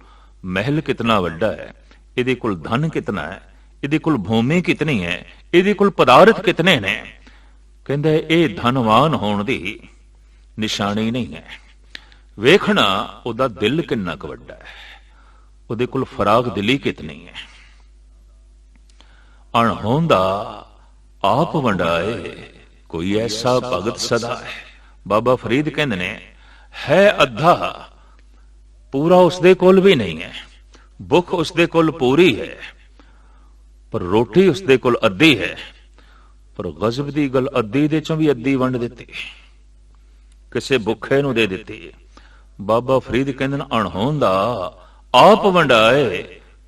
ਮਹਿਲ ਕਿਤਨਾ ਵੱਡਾ ਹੈ ਇਹਦੇ ਕੋਲ ਧਨ ਕਿਤਨਾ ਹੈ ਇਹਦੇ ਕੋਲ ਭੂਮੀ ਕਿਤਨੀ ਹੈ ਇਹਦੇ ਕੋਲ ਪਦਾਰਥ ਕਿਤਨੇ ਨੇ ਕਹਿੰਦਾ ਇਹ ਧਨਵਾਨ ਹੋਣ ਦੀ ਨਿਸ਼ਾਨੀ ਨਹੀਂ ਹੈ ਵੇਖਣਾ ਉਹਦਾ ਦਿਲ ਕਿੰਨਾ ਕੁ ਵੱਡਾ ਹੈ ਉਹਦੇ ਕੋਲ ਫਰਾਗ ਦਿਲੀ ਕਿਤਨੀ ਹੈ ਅਣਹੋਂਦਾ ਆਪ ਵੰਡਾਏ ਕੋਈ ਐਸਾ ਭਗਤ ਸਦਾ ਹੈ ਬਾਬਾ ਫਰੀਦ ਕਹਿੰਦੇ ਨੇ ਹੈ ਅੱਧਾ ਪੂਰਾ ਉਸਦੇ ਕੋਲ ਵੀ ਨਹੀਂ ਹੈ। ਭੁੱਖ ਉਸਦੇ ਕੋਲ ਪੂਰੀ ਹੈ, ਪਰ ਰੋਟੀ ਉਸਦੇ ਕੋਲ ਅੱਧੀ ਹੈ। ਪਰ ਗਜ਼ਬ ਦੀ ਗੱਲ ਅੱਧੀ ਦੇ ਚੋਂ ਵੀ ਅੱਧੀ ਵੰਡ ਦਿੱਤੀ। ਕਿਸੇ ਭੁੱਖੇ ਨੂੰ ਦੇ ਦਿੱਤੀ। ਬਾਬਾ ਫਰੀਦ ਕਹਿੰਦੇ ਨੇ, ਅਣਹੋਂਦਾ ਆਪ ਵੰਡਾਏ,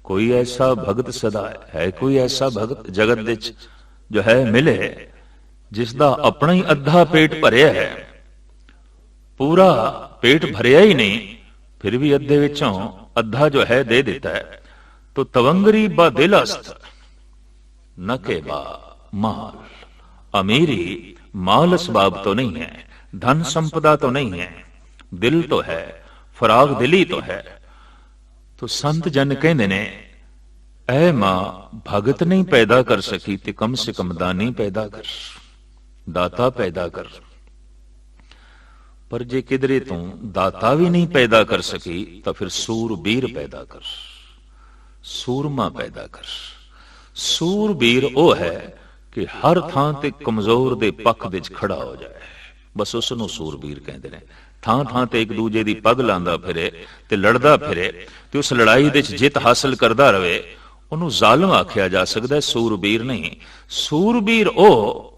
ਕੋਈ ਐਸਾ ਭਗਤ ਸਦਾ ਹੈ ਹੈ, ਕੋਈ ਐਸਾ ਭਗਤ ਜਗਤ ਵਿੱਚ ਜੋ ਹੈ ਮਿਲੇ, ਜਿਸ ਦਾ ਆਪਣਾ ਹੀ ਅੱਧਾ ਪੇਟ ਭਰਿਆ ਹੈ। ਪੂਰਾ ਪੇਟ ਭਰਿਆ ਹੀ ਨਹੀਂ ਫਿਰ ਵੀ ਅੱਧੇ ਵਿੱਚੋਂ ਅੱਧਾ ਜੋ ਹੈ ਦੇ ਦਿੱਤਾ ਹੈ ਤੋ ਤਵੰਗਰੀ ਬਾ ਦਿਲਸਤ ਨਕੇ ਬਾ ਮਾਲ ਅਮੀਰੀ ਮਾਲ ਸਬਾਬ ਤੋਂ ਨਹੀਂ ਹੈ ਧਨ ਸੰਪਦਾ ਤੋਂ ਨਹੀਂ ਹੈ ਦਿਲ ਤੋਂ ਹੈ ਫਰਾਗ ਦਿਲੀ ਤੋਂ ਹੈ ਤੋ ਸੰਤ ਜਨ ਕਹਿੰਦੇ ਨੇ ਐ ਮਾਂ ਭਗਤ ਨਹੀਂ ਪੈਦਾ ਕਰ ਸਕੀ ਤੇ ਕਮ ਸੇ ਕਮ ਦਾਨੀ ਪੈਦਾ ਕਰ ਦਾਤਾ ਪੈਦਾ ਕਰ ਪਰ ਜੇ ਕਿਧਰੇ ਤੋਂ ਦਾਤਾ ਵੀ ਨਹੀਂ ਪੈਦਾ ਕਰ ਸਕੀ, ਤਾਂ ਫਿਰ ਸੂਰਬੀਰ ਪੈਦਾ ਕਰ। ਸੂਰਮਾ ਪੈਦਾ ਕਰ। ਸੂਰਬੀਰ ਉਹ ਹੈ ਕਿ ਹਰ ਥਾਂ ਤੇ ਕਮਜ਼ੋਰ ਦੇ ਪੱਖ ਵਿੱਚ ਖੜਾ ਹੋ ਜਾਏ। ਬਸ ਉਸ ਨੂੰ ਸੂਰਬੀਰ ਕਹਿੰਦੇ ਨੇ। ਥਾਂ ਥਾਂ ਤੇ ਇੱਕ ਦੂਜੇ ਦੀ ਪੱਗ ਲਾਂਦਾ ਫਿਰੇ ਤੇ ਲੜਦਾ ਫਿਰੇ ਤੇ ਉਸ ਲੜਾਈ ਦੇ ਵਿੱਚ ਜਿੱਤ ਹਾਸਲ ਕਰਦਾ ਰਵੇ, ਉਹਨੂੰ ਜ਼ਾਲਮ ਆਖਿਆ ਜਾ ਸਕਦਾ ਸੂਰਬੀਰ ਨਹੀਂ। ਸੂਰਬੀਰ ਉਹ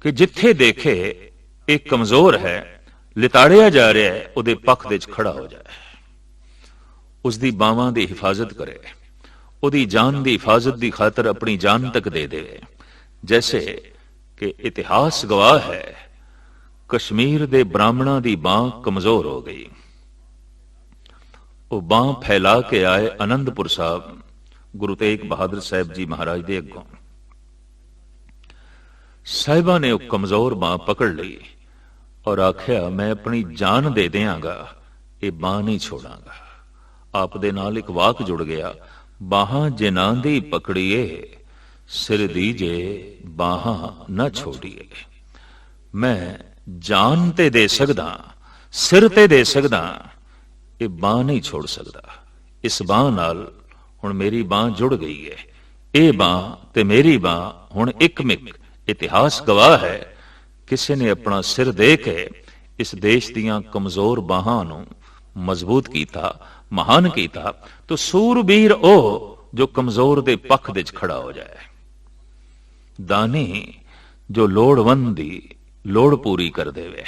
ਕਿ ਜਿੱਥੇ ਦੇਖੇ ਇਹ ਕਮਜ਼ੋਰ ਹੈ ਲਿਤਾੜਿਆ ਜਾ ਰਿਹਾ ਹੈ, ਉਹਦੇ ਪੱਖ ਦੇ ਵਿੱਚ ਖੜਾ ਹੋ ਜਾਏ। ਉਸ ਦੀ ਬਾਵਾਂ ਦੀ ਹਿਫਾਜ਼ਤ ਕਰੇ। ਉਹਦੀ ਜਾਨ ਦੀ ਹਿਫਾਜ਼ਤ ਦੀ ਖਾਤਰ ਆਪਣੀ ਜਾਨ ਤੱਕ ਦੇ ਦੇਵੇ। ਜੈਸੇ ਕਿ ਇਤਿਹਾਸ ਗਵਾਹ ਹੈ, ਕਸ਼ਮੀਰ ਦੇ ਬ੍ਰਾਹਮਣਾਂ ਦੀ ਬਾਹ ਕਮਜ਼ੋਰ ਹੋ ਗਈ। ਉਹ ਬਾਹ ਫੈਲਾ ਕੇ ਆਏ ਅਨੰਦਪੁਰ ਸਾਹਿਬ, ਗੁਰੂ ਤੇਗ ਬਹਾਦਰ ਸਾਹਿਬ ਜੀ ਮਹਾਰਾਜ ਦੇ ਅੱਗੋਂ। ਸਾਹਿਬਾਂ ਨੇ ਉਹ ਕਮਜ਼ੋਰ ਬਾਹ ਪਕੜ ਲਈ। ਔਰ ਆਖਿਆ, ਮੈਂ ਆਪਣੀ ਜਾਨ ਦੇ ਦਿਆਂਗਾ, ਇਹ ਬਾਹ ਨਹੀਂ ਛੋੜਾਂਗਾ। ਆਪ ਦੇ ਨਾਲ ਇੱਕ ਵਾਕ ਜੁੜ ਗਿਆ, ਬਾਹਾਂ ਜਿਨਾਂ ਦੀ ਪਕੜੀਏ, ਸਿਰ ਦੀਜੇ ਬਾਹਾਂ ਨਾ ਛੋੜੀਏ। ਮੈਂ ਜਾਨ ਤੇ ਦੇ ਸਕਦਾ, ਸਿਰ ਤੇ ਦੇ ਸਕਦਾ, ਇਹ ਬਾਹ ਨਹੀਂ ਛੋੜ ਸਕਦਾ। ਇਸ ਬਾਹ ਨਾਲ ਹੁਣ ਮੇਰੀ ਬਾਹ ਜੁੜ ਗਈ ਹੈ। ਇਹ ਬਾਹ ਤੇ ਮੇਰੀ ਬਾਹ ਹੁਣ ਇੱਕ ਮਿਕ ਇਤਿਹਾਸ ਗਵਾਹ ਹੈ। ਕਿਸੇ ਨੇ ਆਪਣਾ ਸਿਰ ਦੇ ਕੇ ਇਸ ਦੇਸ਼ ਦੀਆਂ ਕਮਜ਼ੋਰ ਬਾਹਾਂ ਨੂੰ ਮਜ਼ਬੂਤ ਕੀਤਾ, ਮਹਾਨ ਕੀਤਾ, ਤਾਂ ਸੂਰਬੀਰ ਉਹ ਜੋ ਕਮਜ਼ੋਰ ਦੇ ਪੱਖ ਵਿੱਚ ਖੜਾ ਹੋ ਜਾਏ। ਦਾਨੀ ਜੋ ਲੋੜਵੰਦ ਦੀ ਲੋੜ ਪੂਰੀ ਕਰ ਦੇਵੇ।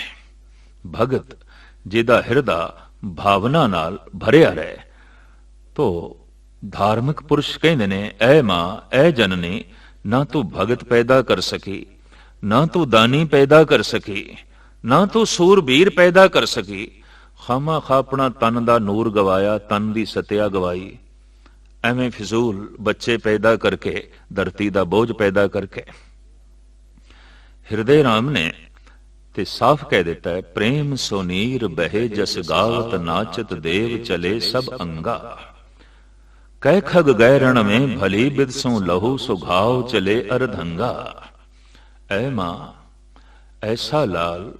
ਭਗਤ ਜਿਹਦਾ ਹਿਰਦਾ ਭਾਵਨਾ ਨਾਲ ਭਰਿਆ ਰਹੇ, ਤੋ ਧਾਰਮਿਕ ਪੁਰਸ਼ ਕਹਿੰਦੇ ਨੇ, ਐ ਮਾਂ, ਐ ਜਨਨੀ, ਨਾ ਤੂੰ ਭਗਤ ਪੈਦਾ ਕਰ ਸਕੀ ਨਾ ਤੂੰ ਦਾਨੀ ਪੈਦਾ ਕਰ ਸਕੀ, ਨਾ ਤੂੰ ਸੂਰਬੀਰ ਪੈਦਾ ਕਰ ਸਕੀ। ਖਾਮਾ ਖਾ ਆਪਣਾ ਤਨ ਦਾ ਨੂਰ ਗਵਾਇਆ, ਤਨ ਦੀ ਸਤਿਆ ਗਵਾਈ। ਐਵੇਂ ਫਿਜ਼ੂਲ ਬੱਚੇ ਪੈਦਾ ਕਰਕੇ, ਧਰਤੀ ਦਾ ਬੋਝ ਪੈਦਾ ਕਰਕੇ। ਹਿਰਦੇ ਰਾਮ ਨੇ ਤੇ ਸਾਫ਼ ਕਹਿ ਦਿੱਤਾ ਹੈ, ਪ੍ਰੇਮ ਸੋਨੀਰ ਬਹਿ ਜਸ ਗਾਵਤ ਨਾਚਤ ਦੇਵ ਚਲੇ ਸਭ ਅੰਗਾ। ਕਹਿ ਖਗ ਗੈ ਰਣ ਮੇ ਭਲੀ ਬਿਦ ਸੋ ਲਹੂ ਸੁਘਾਵ ਚਲੇ ਅਰਧੰਗਾ। ਐ ਮਾਂ ਐਸਾ ਲਾਲ,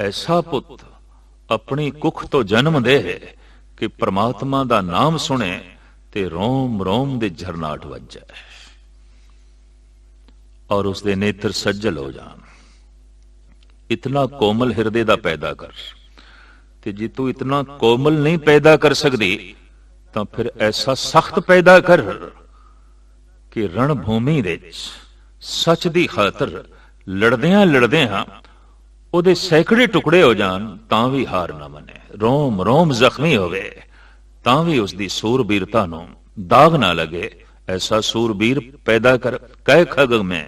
ਐਸਾ ਪੁੱਤ ਆਪਣੀ ਕੁੱਖ ਤੋਂ ਜਨਮ ਦੇ ਕਿ ਪ੍ਰਮਾਤਮਾ ਦਾ ਨਾਮ ਸੁਣੇ ਤੇ ਰੋਮ ਰੋਮ ਦੇ ਝਰਨਾਟ ਵੱਜ। ਜਾਏ ਔਰ ਉਸ ਦੇ ਨੇਤਰ ਸੱਜਲ ਹੋ ਜਾਣ। ਇਤਨਾ ਕੋਮਲ ਹਿਰਦੇ ਦਾ ਪੈਦਾ ਕਰ। ਤੇ ਜੇ ਤੂੰ ਇਤਨਾ ਕੋਮਲ ਨਹੀਂ ਪੈਦਾ ਕਰ ਸਕਦੀ, ਤਾਂ ਫਿਰ ਐਸਾ ਸਖਤ ਪੈਦਾ ਕਰ ਕਿ ਰਣ ਭੂਮੀ ਦੇ ਵਿੱਚ ਸੱਚ ਦੀ ਖਾਤਰ ਲੜਦਿਆਂ ਲੜਦਿਆਂ ਉਹਦੇ ਸੈਂਕੜੇ ਟੁਕੜੇ ਹੋ ਜਾਣ, ਤਾਂ ਵੀ ਹਾਰ ਨਾ ਮੰਨੇ। ਰੋਮ ਰੋਮ ਜ਼ਖਮੀ ਹੋਵੇ, ਤਾਂ ਵੀ ਉਸ ਦੀ ਸੂਰਬੀਰਤਾ ਨੂੰ ਦਾਗ ਨਾ ਲਗੇ। ਐਸਾ ਸੂਰਬੀਰ ਪੈਦਾ ਕਰ, ਕਹਿ ਖਗ ਮੈਂ,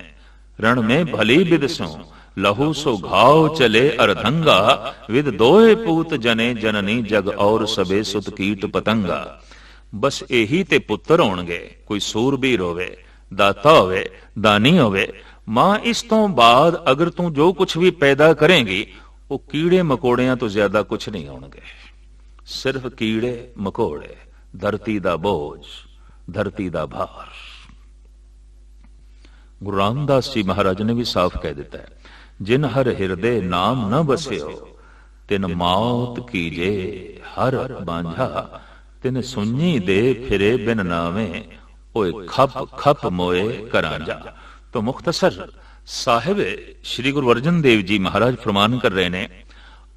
ਰਣ ਮੈਂ ਭਲੀ ਬਿਦਸੋਂ ਲਹੂ ਸੋ ਘਾਉ ਚਲੇ ਅਰਧੰਗਾ, ਵਿਦ ਦੋਏ ਪੂਤ ਜਨੇ ਜਨਨੀ ਜਗ ਔਰ ਸਬੇ ਸੁਤ ਕੀਟ ਪਤੰਗਾ। ਬਸ ਇਹੀ ਤੇ ਪੁੱਤਰ ਹੋਣਗੇ, ਕੋਈ ਸੂਰਬੀਰ ਹੋਵੇ। ਦਾਤਾ ਹੋਵੇ, ਦਾਨੀ ਹੋਵੇ, ਮਾਂ ਇਸ ਤੋਂ ਬਾਅਦ ਅਗਰ ਤੂੰ ਜੋ ਕੁਝ ਵੀ ਪੈਦਾ ਕਰੇਂਗੀ, ਉਹ ਕੀੜੇ ਮਕੋੜਿਆਂ ਤੋਂ ਜ਼ਿਆਦਾ ਕੁਝ ਨਹੀਂ ਹੋਣਗੇ। ਸਿਰਫ ਕੀੜੇ ਮਕੋੜੇ, ਧਰਤੀ ਦਾ ਬੋਝ, ਧਰਤੀ ਦਾ ਭਾਰ। ਗੁਰੂ ਰਾਮਦਾਸ ਜੀ ਮਹਾਰਾਜ ਨੇ ਵੀ ਸਾਫ਼ ਕਹਿ ਦਿੱਤਾ ਹੈ, ਜਿਨ ਹਰ ਹਿਰਦੇ ਨਾਮ ਨ ਬਸਿਓ ਤਿਨ ਮੌਤ ਕੀਜੇ ਹਰ ਬਾਂਝਾ, ਤਿਨ ਸੁਣੀ ਦੇ ਫਿਰੇ ਬਿਨ ਨਾਵੇਂ ਓਏ ਖੱਪ ਖੱਪ ਮੋਏ ਕਰਾਂ ਜਾ ਤੋ ਮੁਖਤਸਰ ਸਾਹਿਬ ਸ੍ਰੀ ਗੁਰੂ ਅਰਜਨ ਦੇਵ ਜੀ ਮਹਾਰਾਜ ਫਰਮਾਨ ਕਰ ਰਹੇ ਨੇ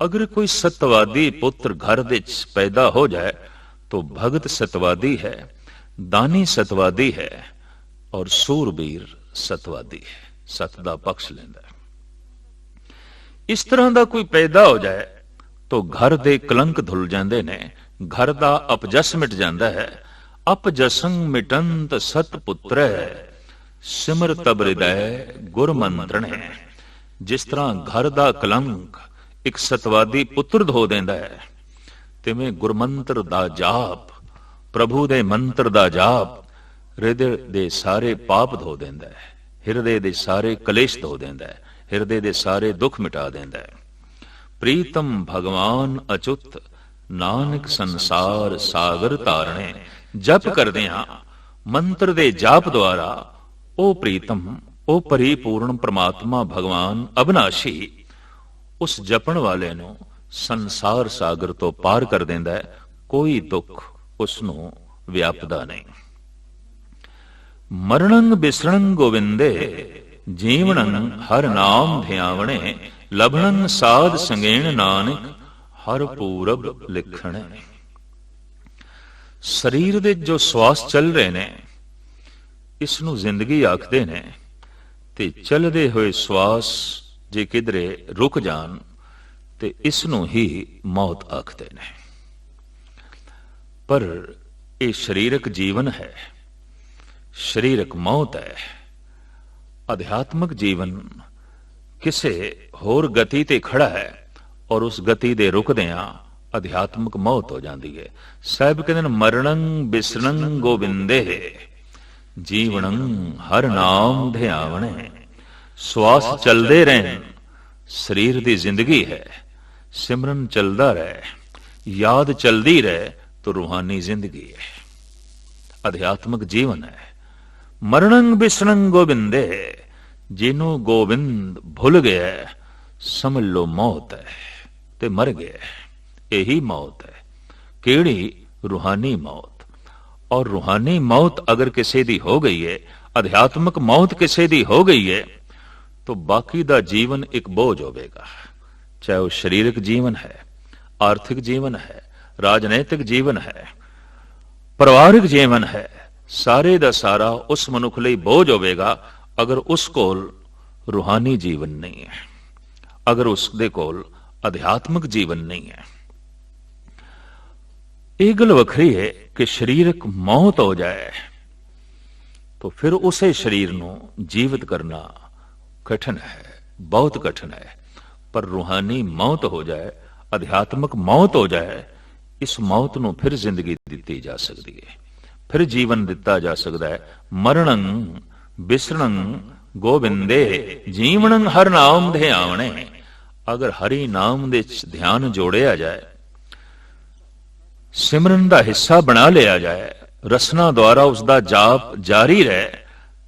ਅਗਰ ਕੋਈ ਸਤਵਾਦੀ ਪੁੱਤਰ ਘਰ ਵਿੱਚ ਪੈਦਾ ਹੋ ਜਾਏ तो भगत सतवादी है दानी सतवादी है और सूरबीर सतवादी है सत ਦਾ ਪਕਸ਼ ਲੈਂਦਾ ਇਸ ਤਰ੍ਹਾਂ ਦਾ ਕੋਈ ਪੈਦਾ ਹੋ ਜਾਏ ਤਾਂ ਘਰ ਦੇ ਕਲੰਕ ਧੁੱਲ ਜਾਂਦੇ ਨੇ ਘਰ ਦਾ ਅਪਜਸ ਮਿਟ ਜਾਂਦਾ ਹੈ ਅਪ ਅਪਜਸੰ ਮਿਟੰਤ ਸਤ ਪੁੱਤਰੈ, ਸਿਮਰ ਤਬ ਹਿਰਦੈ ਗੁਰ ਮੰਤਰਣੇ। ਜਿਸ ਤਰ੍ਹਾਂ ਘਰ ਦਾ ਕਲੰਕ ਇੱਕ ਸਤਵਾਦੀ ਪੁੱਤਰ ਧੋ ਦਿੰਦਾ ਹੈ, ਤਿਵੇਂ ਗੁਰਮੰਤਰ ਦਾ ਜਾਪ, ਪ੍ਰਭੂ ਦੇ ਮੰਤਰ ਦਾ ਜਾਪ ਹਿਰਦੇ ਦੇ ਸਾਰੇ ਪਾਪ ਧੋ ਦਿੰਦਾ ਹੈ, ਹਿਰਦੇ ਦੇ ਸਾਰੇ ਕਲੇਸ਼ ਧੋ ਦਿੰਦਾ ਹੈ, ਹਿਰਦੇ ਦੇ ਸਾਰੇ ਦੁੱਖ ਮਿਟਾ ਦਿੰਦਾ ਹੈ। ਪ੍ਰੀਤਮ ਭਗਵਾਨ ਅਚੁੱਤ, ਨਾਨਕ ਸੰਸਾਰ ਸਾਗਰ ਤਾਰਣੇ ਜਪ ਕਰਦੇ ਹਾਂ ਮੰਤਰ ਦੇ ਜਾਪ ਦੁਆਰਾ ਉਹ ਪ੍ਰੀਤਮ ਉਹ ਪਰਿਪੂਰਨ ਪ੍ਰਮਾਤਮਾ ਭਗਵਾਨ ਅਬਨਾਸ਼ੀ, ਉਸ ਜਪਣ ਵਾਲੇ ਨੂੰ ਸੰਸਾਰ ਸਾਗਰ ਤੋਂ ਪਾਰ ਕਰ ਦਿੰਦਾ ਹੈ, ਕੋਈ ਦੁੱਖ ਉਸ ਨੂੰ ਵਿਆਪਦਾ ਨਹੀਂ। ਮਰਣੰ ਬਿਸਰਣੰ ਗੋਵਿੰਦੇ, ਜੀਵਨੰ ਹਰ ਨਾਮ ਧਿਆਵਣੇ, ਲਭਣੰ ਸਾਧ ਸੰਗੇਣ ਨਾਨਕ, ਹਰ ਪੂਰਬ ਲਿਖਣੇ। ਸਰੀਰ ਦੇ ਜੋ ਸਵਾਸ ਚੱਲ ਰਹੇ ਨੇ ਇਸ ਨੂੰ ਜ਼ਿੰਦਗੀ ਆਖਦੇ ਨੇ ਤੇ ਚੱਲਦੇ ਹੋਏ ਸਵਾਸ ਜੇ ਕਿਧਰੇ ਰੁਕ ਜਾਣ ਤੇ ਇਸ ਨੂੰ ਹੀ ਮੌਤ ਆਖਦੇ ਨੇ। ਪਰ ਇਹ ਸਰੀਰਕ ਜੀਵਨ ਹੈ, ਸਰੀਰਕ ਮੌਤ ਹੈ। ਅਧਿਆਤਮਿਕ ਜੀਵਨ ਕਿਸੇ ਹੋਰ ਗਤੀ ਤੇ ਖੜਾ ਹੈ ਔਰ ਉਸ ਗਤੀ ਦੇ ਰੁਕਦਿਆਂ ਅਧਿਆਤਮਿਕ ਮੌਤ ਹੋ ਜਾਂਦੀ ਹੈ। ਸਾਹਿਬ ਕਹਿੰਦੇ ਨੇ, ਮਰਣੰ ਬਿਸਰਣੰ ਗੋਬਿੰਦੇ ਜੀਵਨੰ ਹਰ ਨਾਮ ਧਿਆਵਣੇ ਸਵਾਸ ਚੱਲਦੇ ਰਹਿਣ, ਸਰੀਰ ਦੀ ਜ਼ਿੰਦਗੀ ਹੈ, ਸਿਮਰਨ ਚੱਲਦਾ ਰਹੇ, ਯਾਦ ਚਲਦੀ ਰਹੇ, ਤਾਂ ਰੂਹਾਨੀ ਜ਼ਿੰਦਗੀ ਹੈ। ਅਧਿਆਤਮਕ ਜੀਵਨ ਹੈ। ਮਰਣੰ ਬਿਸਰਣੰ ਗੋਬਿੰਦੇ ਜਿਹਨੂੰ ਗੋਬਿੰਦ ਭੁੱਲ ਗਿਆ, ਸਮਝ ਲੋ ਮੌਤ ਹੈ ਤੇ ਮਰ ਗਿਆ ਇਹੀ ਮੌਤ ਹੈ ਕਿਹੜੀ ਰੂਹਾਨੀ ਮੌਤ ਔਰ ਰੂਹਾਨੀ ਮੌਤ ਅਗਰ ਕਿਸੇ ਦੀ ਹੋ ਗਈ ਹੈ ਅਧਿਆਤਮਿਕ ਮੌਤ ਕਿਸੇ ਦੀ ਹੋ ਗਈ ਹੈ ਤਾਂ ਬਾਕੀ ਦਾ ਜੀਵਨ ਇੱਕ ਬੋਝ ਹੋਵੇਗਾ ਚਾਹੇ ਉਹ ਸਰੀਰਕ ਜੀਵਨ ਹੈ ਆਰਥਿਕ ਜੀਵਨ ਹੈ ਰਾਜਨੈਤਿਕ ਜੀਵਨ ਹੈ ਪਰਿਵਾਰਿਕ ਜੀਵਨ ਹੈ ਸਾਰੇ ਦਾ ਸਾਰਾ ਉਸ ਮਨੁੱਖ ਲਈ ਬੋਝ ਹੋਵੇਗਾ ਅਗਰ ਉਸ ਕੋਲ ਰੂਹਾਨੀ ਜੀਵਨ ਨਹੀਂ ਹੈ ਅਗਰ ਉਸ ਦੇ ਕੋਲ ਅਧਿਆਤਮਿਕ ਜੀਵਨ ਨਹੀਂ ਹੈ ਇਹ ਗੱਲ ਵੱਖਰੀ ਹੈ ਕਿ ਸਰੀਰਕ ਮੌਤ ਹੋ ਜਾਏ। ਤਾਂ ਫਿਰ ਉਸੇ ਸਰੀਰ ਨੂੰ ਜੀਵਤ ਕਰਨਾ ਕਠਿਨ ਹੈ, ਬਹੁਤ ਕਠਿਨ ਹੈ। ਪਰ ਰੂਹਾਨੀ ਮੌਤ ਹੋ ਜਾਏ, ਅਧਿਆਤਮਕ ਮੌਤ ਹੋ ਜਾਏ, ਇਸ ਮੌਤ ਨੂੰ ਫਿਰ ਜ਼ਿੰਦਗੀ ਦਿੱਤੀ ਜਾ ਸਕਦੀ ਹੈ ਫਿਰ ਜੀਵਨ ਦਿੱਤਾ ਜਾ ਸਕਦਾ ਹੈ। ਮਰਣੰ, ਬਿਸਰਣੰ, ਗੋਬਿੰਦੇ ਜੀਵਨੰ ਹਰ ਨਾਮ ਦੇ ਆਵਣੇ। ਅਗਰ ਹਰੀ ਨਾਮ ਦੇ ਧਿਆਨ ਜੋੜਿਆ ਜਾਏ ਸਿਮਰਨ ਦਾ ਹਿੱਸਾ ਬਣਾ ਲਿਆ ਜਾਏ, ਰਸਨਾ ਦੁਆਰਾ ਉਸ ਦਾ ਜਾਪ ਜਾਰੀ ਰਹੇ,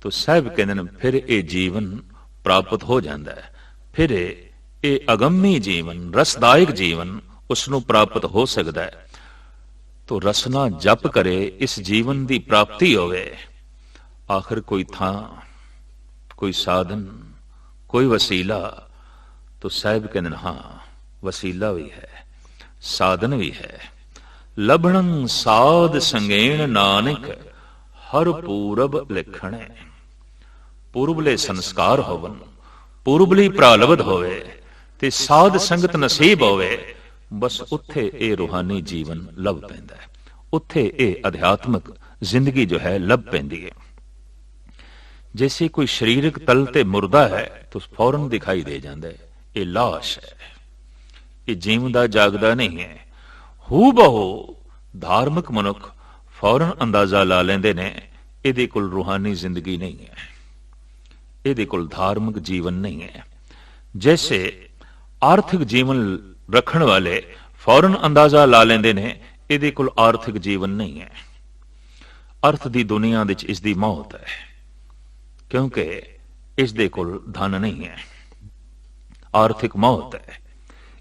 ਤਾਂ ਸਹਿਬ ਕਹਿੰਦੇ ਨੇ, ਫਿਰ ਇਹ ਜੀਵਨ ਪ੍ਰਾਪਤ ਹੋ ਜਾਂਦਾ ਹੈ। ਫਿਰ ਇਹ ਇਹ ਅਗੰਮੀ ਜੀਵਨ, ਰਸਦਾਇਕ ਜੀਵਨ ਉਸ ਨੂੰ ਪ੍ਰਾਪਤ ਹੋ ਸਕਦਾ ਹੈ। ਤੋ ਰਸਨਾ ਜਪ ਕਰੇ, ਇਸ ਜੀਵਨ ਦੀ ਪ੍ਰਾਪਤੀ ਹੋਵੇ। ਆਖਰ ਕੋਈ ਥਾਂ, ਕੋਈ ਸਾਧਨ, ਕੋਈ ਵਸੀਲਾ, ਤੋ ਸਾਹਿਬ ਕਹਿੰਦੇ ਨੇ, ਹਾਂ, ਵਸੀਲਾ ਵੀ ਹੈ, ਸਾਧਨ ਵੀ ਹੈ। ਲਬਣੰ ਸਾਧ ਸੰਗੇਣ ਨਾਨਕ, ਹਰ ਪੂਰਬ ਲਿਖਣੇ। ਪੂਰਬਲੇ ਸੰਸਕਾਰ ਹੋਵਨ, ਪੂਰਬਲੀ ਪ੍ਰਾਲਬਧ ਹੋਵੇ, ਤੇ ਸਾਧ ਸੰਗਤ ਨਸੀਬ ਹੋਵੇ, ਬਸ ਉੱਥੇ ਇਹ ਰੂਹਾਨੀ ਜੀਵਨ ਲੱਭ ਪੈਂਦਾ ਹੈ। ਉੱਥੇ ਇਹ ਅਧਿਆਤਮਕ ਜ਼ਿੰਦਗੀ ਜੋ ਹੈ, ਲੱਭ ਪੈਂਦੀ ਹੈ। ਜੈਸੇ ਕੋਈ ਸਰੀਰਕ ਤਲ ਤੇ ਮੁਰਦਾ ਹੈ, ਤਾਂ ਫੌਰਨ ਦਿਖਾਈ ਦੇ ਜਾਂਦਾ ਹੈ। ਇਹ ਲਾਸ਼ ਹੈ। ਇਹ ਜੀਵਦਾ ਜਾਗਦਾ ਨਹੀਂ ਹੈ। ਹੂ ਬਹੂ ਧਾਰਮਿਕ ਮਨੁੱਖ ਫੌਰਨ ਅੰਦਾਜ਼ਾ ਲਾ ਲੈਂਦੇ ਨੇ, ਇਹਦੇ ਕੋਲ ਰੂਹਾਨੀ ਜ਼ਿੰਦਗੀ ਨਹੀਂ ਹੈ। ਇਹਦੇ ਕੋਲ ਧਾਰਮਿਕ ਜੀਵਨ ਨਹੀਂ ਹੈ। ਜੈਸੇ ਆਰਥਿਕ ਜੀਵਨ ਰੱਖਣ ਵਾਲੇ ਫੌਰਨ ਅੰਦਾਜ਼ਾ ਲਾ ਲੈਂਦੇ ਨੇ, ਇਹਦੇ ਕੋਲ ਆਰਥਿਕ ਜੀਵਨ ਨਹੀਂ ਹੈ। ਅਰਥ ਦੀ ਦੁਨੀਆ ਵਿੱਚ ਇਸ ਦੀ ਮੌਤ ਹੈ, ਕਿਉਂਕਿ ਇਸ ਦੇ ਕੋਲ ਧਨ ਨਹੀਂ ਹੈ। ਆਰਥਿਕ ਮੌਤ ਹੈ।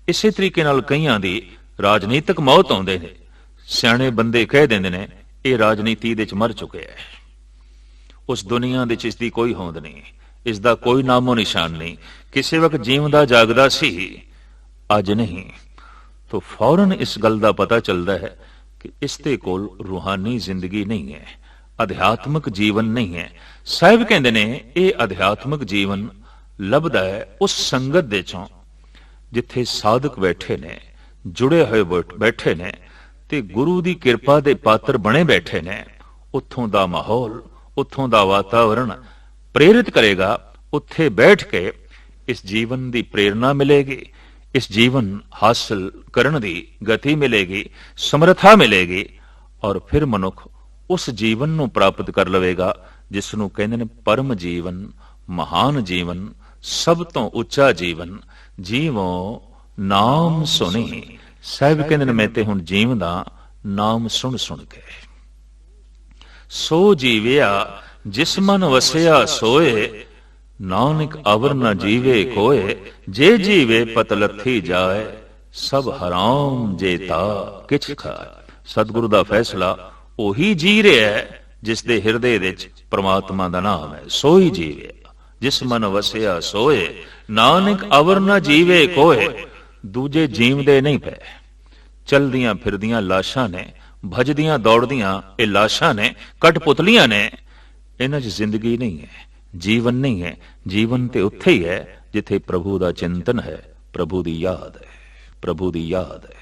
ਇਸੇ ਤਰੀਕੇ ਨਾਲ ਕਈਆਂ ਦੀ ਰਾਜਨੀਤਿਕ ਮੌਤ ਆਉਂਦੇ ਨੇ। ਸਿਆਣੇ ਬੰਦੇ ਕਹਿ ਦਿੰਦੇ ਨੇ, ਇਹ ਰਾਜਨੀਤੀ ਦੇ ਵਿੱਚ ਮਰ ਚੁੱਕਿਆ ਹੈ। ਉਸ ਦੁਨੀਆ ਦੇ ਵਿੱਚ ਇਸ ਦੀ ਕੋਈ ਹੋਂਦ ਨਹੀਂ। ਇਸ ਦਾ ਕੋਈ ਨਾਮੋ ਨਿਸ਼ਾਨ ਨਹੀਂ। ਕਿਸੇ ਵਕਤ ਜੀਵਦਾ ਜਾਗਦਾ ਸੀ, ਅੱਜ ਨਹੀਂ। ਤਾਂ ਫੌਰਨ ਇਸ ਗੱਲ ਦਾ ਪਤਾ ਚੱਲਦਾ ਹੈ ਕਿ ਇਸ ਦੇ ਕੋਲ ਰੂਹਾਨੀ ਜ਼ਿੰਦਗੀ ਨਹੀਂ ਹੈ, ਅਧਿਆਤਮਿਕ ਜੀਵਨ ਨਹੀਂ ਹੈ। ਸਾਹਿਬ ਕਹਿੰਦੇ ਨੇ, ਇਹ ਅਧਿਆਤਮਿਕ ਜੀਵਨ ਲੱਭਦਾ ਹੈ ਉਸ ਸੰਗਤ ਦੇ ਚੋਂ, ਜਿੱਥੇ ਸਾਧਕ ਬੈਠੇ ਨੇ। ਜੁੜੇ ਹੋਏ ਬੈਠੇ ਨੇ ਤੇ ਗੁਰੂ ਦੀ ਕਿਰਪਾ ਦੇ ਪਾਤਰ ਬਣੇ ਬੈਠੇ ਨੇ। ਉੱਥੋਂ ਦਾ ਮਾਹੌਲ, ਉੱਥੋਂ ਦਾ ਵਾਤਾਵਰਣ ਪ੍ਰੇਰਿਤ ਕਰੇਗਾ। ਉੱਥੇ ਬੈਠ ਕੇ ਇਸ ਜੀਵਨ ਦੀ ਪ੍ਰੇਰਣਾ ਮਿਲੇਗੀ। ਇਸ ਜੀਵਨ ਹਾਸਲ ਕਰਨ ਦੀ ਗਤੀ ਮਿਲੇਗੀ, ਸਮਰੱਥਾ ਮਿਲੇਗੀ ਔਰ ਫਿਰ ਮਨੁੱਖ ਉਸ ਜੀਵਨ ਨੂੰ ਪ੍ਰਾਪਤ ਕਰ ਲਵੇਗਾ, ਜਿਸ ਨੂੰ ਕਹਿੰਦੇ ਨੇ ਪਰਮ ਜੀਵਨ, ਮਹਾਨ ਜੀਵਨ, ਸਭ ਤੋਂ ਉੱਚਾ ਜੀਵਨ, ਜੀਵੋ ਨਾਮ ਸੁਣੀ। ਸਾਹਿਬ ਕਹਿੰਦੇ ਨੇ, ਮੈਂ ਤੇ ਹੁਣ ਜੀਵਦਾ, ਨਾਮ ਸੁਣ ਸੁਣ ਕੇ। ਸੋ ਜੀਵਿਆ, ਜਿਸ ਮਨ ਵਸਿਆ ਸੋਏ, ਨਾਨਕ ਅਵਰ ਨ ਜੀਵੇ ਕੋਏ, ਜੇ ਜੀਵੇ ਪਤ ਲੱਥੀ ਜਾਏ, ਸਭ ਹਰਾਮ ਜੇਤਾ ਕਿਛ ਖਾਏ। ਸਤਿਗੁਰੂ ਦਾ ਫੈਸਲਾ ਉਹੀ ਜੀ ਰਿਹਾ ਹੈ, ਜਿਸ ਦੇ ਹਿਰਦੇ ਵਿੱਚ ਪ੍ਰਮਾਤਮਾ ਦਾ ਨਾਮ ਹੈ। ਸੋਈ ਜੀਵੇ ਜਿਸ ਮਨ ਵਸਿਆ ਸੋਏ, ਨਾਨਕ ਅਵਰ ਨਾ ਜੀਵੇ ਕੋਏ ਦੂਜੇ ਜੀਵਦੇ ਨਹੀਂ ਪਏ। ਚਲਦੀਆਂ ਫਿਰਦੀਆਂ ਲਾਸ਼ਾਂ ਨੇ, ਭਜਦੀਆਂ ਦੌੜਦੀਆਂ ਇਹ ਲਾਸ਼ਾਂ ਨੇ ਕਟਪੁਤਲੀਆਂ ਨੇ। ਇਹਨਾਂ 'ਚ ਜ਼ਿੰਦਗੀ ਨਹੀਂ ਹੈ, ਜੀਵਨ ਨਹੀਂ ਹੈ। ਜੀਵਨ ਤੇ ਉੱਥੇ ਹੀ ਹੈ ਜਿੱਥੇ ਪ੍ਰਭੂ ਦਾ ਚਿੰਤਨ ਹੈ, ਪ੍ਰਭੂ ਦੀ ਯਾਦ ਹੈ, ਪ੍ਰਭੂ ਦੀ ਯਾਦ ਹੈ।